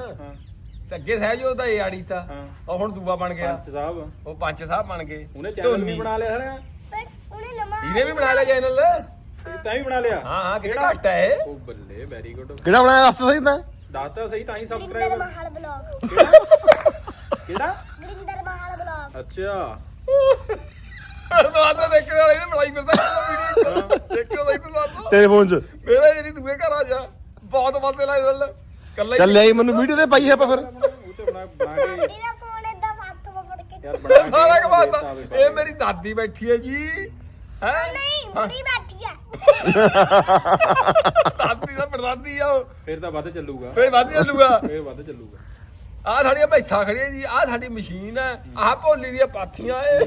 Speaker 1: ਤੇ ਅੱਗੇ ਸਹਿਜ ਉਹਦਾ ਇਹ ਆੜੀ ਤਾਂ।
Speaker 3: ਹਾਂ।
Speaker 1: ਉਹ ਹੁਣ ਦੂਆ ਬਣ ਗਿਆ।
Speaker 3: ਪੰਚ ਸਾਹਿਬ।
Speaker 1: ਉਹ ਪੰਜ ਸਾਹਿਬ ਬਣ ਗਏ।
Speaker 3: ਉਹਨੇ ਚੈਨਲ ਵੀ। ਬਣਾ ਲਿਆ ਹਰਿਆ
Speaker 6: ਪਰ ਉਹਨੇ ਨਵਾਂ
Speaker 1: ਇਹਨੇ ਵੀ ਬਣਾ ਲਿਆ ਚੈਨਲ
Speaker 3: ਤਾਂ ਵੀ ਬਣਾ ਲਿਆ।
Speaker 1: ਹਾਂ ਹਾਂ ਕਿਹੜਾ ਘੱਟ ਹੈ?
Speaker 3: ਉਹ ਬੱਲੇ ਵੈਰੀ ਗੁੱਡ
Speaker 2: ਕਿਹੜਾ ਬਣਾਇਆ ਦੱਸ ਸਹੀ ਤਾਂ
Speaker 3: ਦਾਤਾ ਸਹੀ ਤਾਂ ਹੀ
Speaker 6: ਗ੍ਰਿੰਦਰ
Speaker 3: ਸਬਸਕ੍ਰਾਈਬ
Speaker 6: ਮਹਾਲ ਬਲੌਗ।
Speaker 3: ਕਿਹੜਾ?
Speaker 6: ਗ੍ਰਿੰਦਰ ਮਹਾਲ ਬਲੌਗ।
Speaker 3: ਅੱਛਾ।
Speaker 1: ਦਵਾਦਾ ਦੇਖਣ ਵਾਲੇ ਨੇ ਬਣਾਈ ਫਿਰਦਾ ਵੀਡੀਓ ਦੇਖਿਓ ਦੇਖ ਦਵਾਦਾ
Speaker 2: ਤੇਰੇ ਫੋਨ 'ਚ।
Speaker 1: ਮੇਰਾ ਜਿਹੜੀ ਦੂਏ ਘਰ ਆ। ਜਾ ਬਹੁਤ ਬੰਦੇ ਲਾਈ ਨਾਲ ਕੱਲਾ
Speaker 2: ਚੱਲ ਲਿਆਈ ਮੈਨੂੰ ਵੀਡੀਓ ਤੇ ਪਾਈ ਆਪਾਂ ਫਿਰ।
Speaker 3: ਉਹ ਚ ਬਣਾ ਬਣਾ ਕੇ।
Speaker 6: ਇਹਦਾ ਫੋਨ ਏਦਾਂ ਹੱਥ ਫੜ ਕੇ।
Speaker 3: ਯਾਰ ਬਣਾ ਕੇ
Speaker 1: ਸਾਰਾ ਕਮਾਤਾ ਇਹ ਮੇਰੀ ਦਾਦੀ ਬੈਠੀ ਹੈ ਜੀ। ਹੈ?
Speaker 6: ਨਹੀਂ ਬੁੜੀ ਬੈਠੀ ਆ।
Speaker 1: ਦਾਦੀ ਦਾ ਪਰਦਾਦੀ ਆ ਉਹ।
Speaker 3: ਫਿਰ ਤਾਂ ਵੱਧ ਚੱਲੂਗਾ।
Speaker 1: ਫੇਰ ਵੱਧ ਚੱਲੂਗਾ।
Speaker 3: ਫਿਰ ਵੱਧ ਚੱਲੂਗਾ।
Speaker 1: ਆਹ ਸਾਡੀਆਂ ਭੈਸਾਂ ਖੜੀਆਂ ਜੀ ਆਹ ਸਾਡੀ ਮਸ਼ੀਨ ਹੈ ਆਹ ਭੋਲੀ ਦੀਆਂ ਪਾਥੀਆਂ ਏ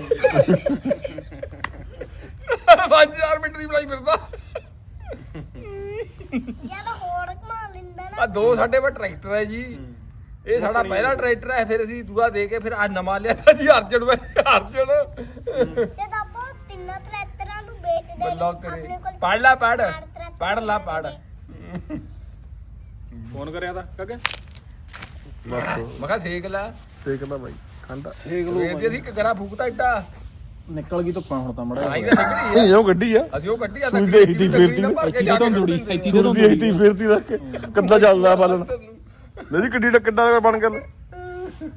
Speaker 1: 5000 ਮਿੰਟ ਦੀ ਬਣਾਈ ਫਿਰਦਾ।
Speaker 6: ਜਦ ਹੋਰ ਘੁਮਾ ਲੈਂਦਾ ਨਾ।
Speaker 1: ਆ ਦੋ ਸਾਡੇ ਕੋਲ ਟਰੈਕਟਰ ਹੈ ਜੀ। ਇਹ ਸਾਡਾ ਪਹਿਲਾ ਟਰੈਕਟਰ ਹੈ ਫਿਰ ਅਸੀਂ ਦੂਆ ਦੇ ਕੇ ਫਿਰ ਆ ਨਵਾਂ ਲਿਆ ਜੀ ਅਰਜਨ ਵੇ ਅਰਜਨ।
Speaker 6: ਜਦ ਆਪਾਂ ਤਿੰਨਾਂ ਟਰੈਕਟਰਾਂ ਨੂੰ ਵੇਚਦੇ ਨੇ,
Speaker 1: ਬੱਲਾ ਤੇਰੇ ਪੜ ਲੈ ਪੜ ਪੜ ਲੈ ਪੜ
Speaker 3: ਫੋਨ ਕਰਿਆ ਤਾਂ ਕਾਕੇ?
Speaker 2: ਬਸ।
Speaker 1: ਮੈਂ ਕਿਹਾ ਸੇਕ ਲੈ।
Speaker 2: ਦੇਖਦਾ ਬਾਈ ਖੰਡਾ।
Speaker 1: ਸਵੇਰ ਦੀ ਅਸੀਂ ਕਗਰਾ ਫੂਕਤਾ ਏਡਾ
Speaker 3: ਨਿਕਲ ਗਈ ਧੁੱਪਾਂ ਹੁਣ ਤਾਂ ਮੜਾ।
Speaker 1: ਆਈ ਤਾਂ ਨਿਕਲੀ
Speaker 2: ਇਹ ਜੋ ਗੱਡੀ ਆ।
Speaker 1: ਅਸੀਂ ਉਹ ਕੱਢੀ ਆ
Speaker 2: ਸੂਈ ਦੇ ਫੇਰਤੀ ਨਾ।
Speaker 3: ਇੱਥੇ ਤੋਂ ਜੁੜੀ ਇੱਥੇ ਤੋਂ
Speaker 2: ਇੱਥੇ ਹੀ ਫੇਰਤੀ ਰੱਖ ਕੇ। ਕੱਦਾ ਚੱਲਦਾ ਬਾਲਣ। ਨਹੀਂ ਕਿੱਡੀ ਡਾ ਕਿੱਡਾ ਬਣ ਗਿਆ।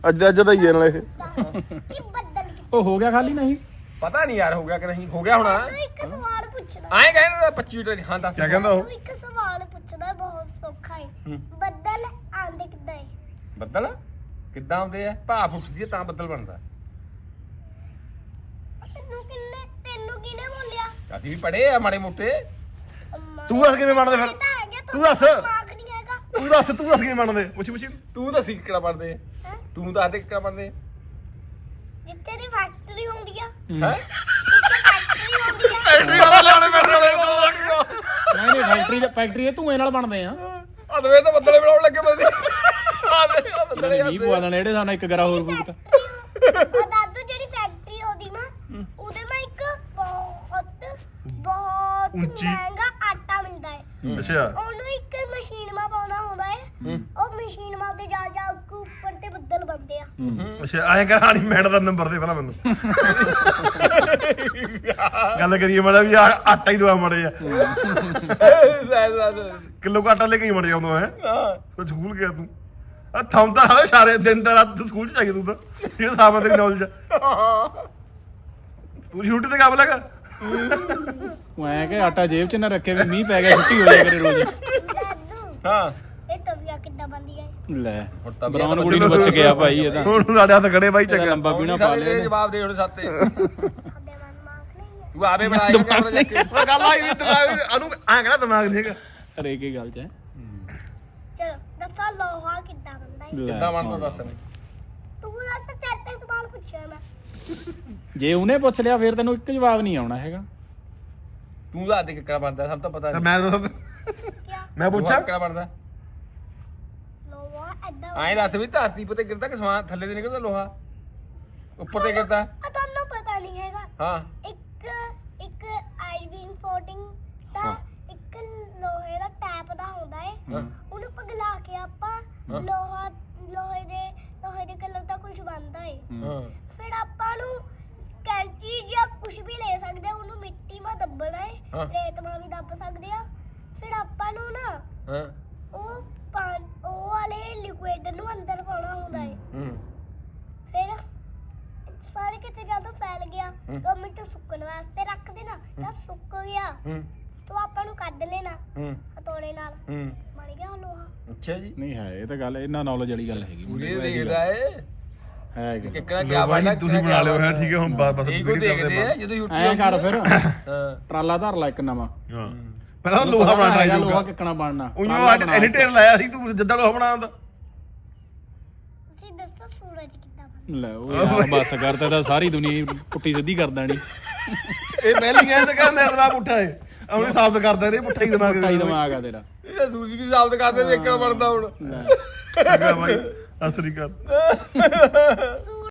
Speaker 2: ਅੱਜ ਅੱਜ ਦਾ ਹੀ ਹੈ ਨਾਲੇ ਇਹ।
Speaker 6: ਬੱਦਲ
Speaker 3: ਉਹ ਹੋ ਗਿਆ ਖਾਲੀ ਨਹੀਂ?
Speaker 1: ਪਤਾ ਨਹੀਂ ਯਾਰ ਹੋ ਗਿਆ ਕਿ ਨਹੀਂ ਹੋ ਗਿਆ ਹੋਣਾ।
Speaker 6: ਤੂੰ ਇੱਕ ਸਵਾਲ ਪੁੱਛਦਾ
Speaker 1: ਆਏ ਕਹਿੰਦੇ 25 ਟਨ ਹਾਂ ਦੱਸ।
Speaker 2: ਕਿਆ ਕਹਿੰਦਾ ਉਹ?
Speaker 6: ਤੂੰ ਇੱਕ ਸਵਾਲ ਪੁੱਛਦਾ ਬਹੁਤ ਸੌਖਾ ਹੈ। ਬੱਦਲ ਆਂਦੇ ਕਿੱਦਾਂ ਹੈ
Speaker 1: ਬੱਦਲ? ਕਿੱਦਾਂ ਆਉਂਦੇ ਆ? ਭਾਫ ਉੱਠਦੀ ਹੈ ਤਾਂ ਬੱਦਲ ਬਣਦਾ।
Speaker 6: ਤੈਨੂੰ ਕਿੰਨੇ ਤੈਨੂੰ ਕਿਹਨੇ ਬੋਲਿਆ?
Speaker 1: ਅਸੀਂ ਵੀ ਪੜੇ ਆ ਮਾੜੇ ਮੋਟੇ।
Speaker 6: ਅੰਮਾ
Speaker 2: ਤੂੰ ਦੱਸ ਕਿਵੇਂ ਬਣਦੇ ਫਿਰ?
Speaker 6: ਤਾਂ ਹੈਗਾ
Speaker 2: ਤੂੰ ਦੱਸ।
Speaker 6: ਦਿਮਾਗ ਨਹੀਂ ਹੈਗਾ।
Speaker 2: ਤੂੰ ਦੱਸ ਤੂੰ ਦੱਸ ਕਿਵੇਂ ਬਣਦੇ? ਪੁੱਛੀ ਪੁੱਛੀ।
Speaker 1: ਤੂੰ ਤਾਂ ਕਿਹੜਾ ਪੜਦੇ
Speaker 6: ਹੈਂ?
Speaker 1: ਤੂੰ ਦੱਸ ਦੇ ਕਿਹੜਾ ਪੜਦੇ
Speaker 6: ਜਿੱਥੇ ਦੀ ਆ
Speaker 1: ਹੈ?
Speaker 6: ਫੈਕਟਰੀ ਹੁੰਦੀ ਆ
Speaker 2: ਫੈਕਟਰੀ ਵਾਲਾ ਲਿਆਉਣੇ ਪੈਣ ਵਾਲੇ
Speaker 3: ਨਹੀਂ ਨਹੀਂ ਫੈਕਟਰੀ ਦਾ ਫੈਕਟਰੀ ਦੇ ਧੂਏ ਨਾਲ ਬਣਦੇ ਆ।
Speaker 1: ਆ ਦਵੇ ਤਾਂ ਬੱਦਲੇ ਬਣਾਉਣ ਲੱਗੇ ਬੰਦੇ ਆ ਦੇ ਆ ਬੱਦਲੇ
Speaker 3: ਮੀਂਹ ਪਵਾ ਦੇਣਾ ਜਿਹੜੇ ਸਾਨੂੰ ਇੱਕ ਗਰਾ ਹੋਰ ਫੂਕਤਾ
Speaker 6: ਉਹ ਦਾਦੂ ਜਿਹੜੀ ਫੈਕਟਰੀ ਉਹਦੀ ਨਾ ਉਹਦੇ ਮੈਂ ਇੱਕ ਬਹੁਤ ਬਹੁਤ
Speaker 2: ਉੱਚੀ।
Speaker 6: ਮਹਿੰਗਾ ਆਟਾ ਮਿਲਦਾ ਹੈ।
Speaker 2: ਅੱਛਾ।
Speaker 6: ਉਹਨੂੰ ਇੱਕ ਮਸ਼ੀਨ ਮਾ ਪਾਉਣਾ ਹੁੰਦਾ ਹੈ ਉਹ ਮਸ਼ੀਨ ਮਾ ਤੇ ਜਾ ਜਾ ਕੇ ਉੱਪਰ ਤੇ ਬੱਦਲ ਬਣਦੇ ਆ
Speaker 2: ਅੱਛਾ ਐਂ ਕਰ ਹਾਣੀ ਮੈਡ ਦਾ ਨੰਬਰ ਦੇ ਪਹਿਲਾਂ ਮੈਨੂੰ। ਗੱਲ ਕਰੀਏ ਮੜਾ ਵੀ ਆ- ਆਟਾ ਹੀ ਦਵਾ ਮੜੇ ਆ ਕਿਲੋ ਕੁ ਆਟਾ ਲੈ ਕੇ ਹੀ ਮੜ ਜਾਉਂਦਾ ਹੈ। ਤੂੰ ਸਕੂਲ ਗਿਆ ਤੂੰ। ਆ ਥਮ ਤਾਂ ਹਾਲੇ ਸਾਰੇ ਦਿਨ ਦਾ ਰਾਤ ਤੂੰ ਸਕੂਲ ਚ ਆਈ ਤੂੰ ਤਾਂ। ਇਹ ਸਾਬਾ ਤੇਰੀ ਨੌਲੇਜ ਤੂੰ ਛੁੱਟੀ ਤੇ ਕਾਬਲ ਹੈਗਾ
Speaker 3: ਉਹ ਐ ਕਿ ਆਟਾ ਜੇਬ 'ਚ ਨਾ ਰੱਖੇ ਵੀ ਮੀਂਹ ਪੈ ਗਿਆ ਛੁੱਟੀ ਹੋ ਜਾਏ ਕਰੇ ਰੋਜ਼।
Speaker 1: ਹਾਂ।
Speaker 6: ਇਹ ਤਵੀਆ ਕਿੱਦਾਂ ਬੰਦੀ ਹੈ
Speaker 3: ਲੈ। ਬਰਾਉਨ ਕੁੜੀ ਨੂੰ ਬਚ ਗਿਆ ਭਾਈ ਇਹ ਤਾਂ।
Speaker 2: ਹੁਣ ਸਾਡੇ ਹੱਥ ਖੜੇ ਬਾਈ
Speaker 3: ਇਹਦਾ
Speaker 2: ਚੱਕਰ
Speaker 3: ਲੰਬਾ ਪੀਣਾ ਪਾ ਇਹਨੇ।
Speaker 1: ਜਵਾਬ ਦੇ ਹੁਣ ਸਾਤੇ।
Speaker 6: ਨਹੀਂ
Speaker 1: ਤੂੰ ਆਵੇ ਚੱਕ ਕੇ
Speaker 2: ਉਹ ਗੱਲ ਆਈ ਵੀ ਦਿਮਾਗ ਅਨੂ ਐਂ ਕਹਿੰਦਾ ਦਿਮਾਗ ਨਹੀਂ ਹੈਗਾ।
Speaker 3: ਹਰੇਕ ਹੀ ਗੱਲ 'ਚ ਹੈ?
Speaker 6: ਚਲੋ ਦੱਸਾਂ ਲੋਹਾ ਕਿੱਦਾਂ ਬਣਦਾ ਹੈ?
Speaker 1: ਕਿੱਦਾਂ ਬਣਦਾ ਦੱਸ ਨੇ
Speaker 6: ਤੂੰ ਦੱਸ ਤੇਰੇ ਤੇ ਸਵਾਲ ਪੁੱਛਿਆ ਮੈਂ।
Speaker 3: ਜੇ ਉਹਨੇ ਪੁੱਛ ਲਿਆ ਫਿਰ ਤੈਨੂੰ ਇੱਕ ਜਵਾਬ ਨਹੀਂ ਆਉਣਾ ਹੈਗਾ।
Speaker 1: ਤੂੰ ਦੱਸ ਦੇ ਕਿੱਕੜਾ ਬਣਦਾ ਸਭ ਤੋਂ ਪਤਾ ਨਹੀਂ।
Speaker 2: ਮੈਂ ਮੈਂ ਪੁੱਛਾਂ?
Speaker 1: ਕਿੱਕੜਾ ਬਣਦਾ?
Speaker 6: ਐਦਾਂ
Speaker 1: ਐਂ ਦੱਸ ਵੀ ਧਰਤੀ ਤੇ ਗਿਰਦਾ ਕਿ ਸਮਾਨ ਥੱਲੇ ਤੇ ਨਿਕਲਦਾ ਲੋਹਾ? ਉੱਪਰ ਤੇ ਗਿਰਦਾ?
Speaker 6: ਆ ਤੁਹਾਨੂੰ ਪਤਾ ਨਹੀਂ ਹੈਗਾ।
Speaker 1: ਹਾਂ।
Speaker 6: ਇੱਕ ਇੱਕ ਆਈਵਿਨ ਫੋਰਟਿੰਗ ਦਾ ਇੱਕ ਲੋਹੇ ਦਾ ਟੈਪ ਦਾ ਹੁੰਦਾ ਹੈ
Speaker 1: ਹਾਂ।
Speaker 6: ਉਹਨੂੰ ਪਗਲਾ ਕੇ ਆਪਾਂ ਲੋਹਾ ਲੋਹੇ ਦੇ ਲੋਹੇ ਦੇ ਕਲਰ ਦਾ ਕੁਝ ਬਣਦਾ ਹੈ।
Speaker 1: ਹਾਂ।
Speaker 6: ਫਿਰ ਆਪਾਂ ਨੂੰ ਕੈਂਚੀ ਜਾਂ ਕੁਝ ਵੀ ਲੈ ਸਕਦੇ ਆ ਉਹਨੂੰ ਮਿੱਟੀ ਮਾ ਦੱਬਣਾ ਹੈ
Speaker 1: ਹਾਂ।
Speaker 6: ਰੇਤ ਮਾ ਵੀ ਦੱਬ ਸਕਦੇ ਆ। ਫਿਰ ਆਪਾਂ ਨੂੰ ਨਾ
Speaker 1: ਹਾਂ।
Speaker 6: ਉਹ ਪਾਣ 2 ਮਿੰਟ ਸੁੱਕਣ ਵਾਸਤੇ ਰੱਖ ਦੇਣਾ ਤਾਂ ਸੁੱਕ ਗਿਆ। ਤੂੰ ਆਪਾਂ ਨੂੰ ਕੱਢ ਲੈਣਾ
Speaker 1: ਹੂੰ।
Speaker 6: ਹਥੋੜੇ ਨਾਲ। ਬਣ ਗਿਆ ਲੋਹਾ।
Speaker 1: ਅੱਛਾ ਜੀ।
Speaker 3: ਨਹੀਂ ਹੈ ਇਹ ਤਾਂ ਗੱਲ ਇਹਨਾਂ ਨੌਲੇਜ ਵਾਲੀ ਗੱਲ ਹੈਗੀ।
Speaker 2: ਮੈਨੂੰ
Speaker 1: ਪੂਰੇ ਐਸੀ ਦੇਖਦਾ ਹਾਂ
Speaker 3: ਟਰਾਲਾ ਧਰ ਨਵਾਂ।
Speaker 2: ਪਹਿਲਾਂ ਲੋਹਾ
Speaker 3: ਲੋਹਾ ਬਣਨਾ
Speaker 2: ਲੋਹਾ ਬਣਾਉਂਦਾ
Speaker 6: ਤੁਸੀਂ ਸੂਰਜ
Speaker 3: ਲੈ ਉਹ ਯਾਰ ਬਸ ਕਰਤਾ ਤਾਂ ਸਾਰੀ ਦੁਨੀਆ ਪੁੱਠੀ ਸਿੱਧੀ ਕਰ ਦੇਣੀ।
Speaker 2: ਇਹ ਪਹਿਲੀ ਗੱਲ ਤਾਂ ਕਹਿੰਦੇ ਅਗਲਾ ਪੁੱਠਾ ਹੈ ਉਹਨੇ ਸਾਬਤ ਕਰਦਾ ਰੇ ਪੁੱਠਾ ਹੀ ਦਿਮਾਗ
Speaker 3: ਪੁੱਠਾ ਹੀ ਦਿਮਾਗ ਆ ਤੇਰਾ।
Speaker 1: ਇਹ ਦੂਜੀ ਵੀ ਸਾਬਤ ਕਰਦੇ ਇੱਕੜਾ ਬਣਦਾ ਹੁਣ।
Speaker 3: ਲੈ।
Speaker 2: ਹੈ ਬਾਈ ਸਤਿ ਸ੍ਰੀ ਅਕਾਲ।
Speaker 6: ਸੂਰਜ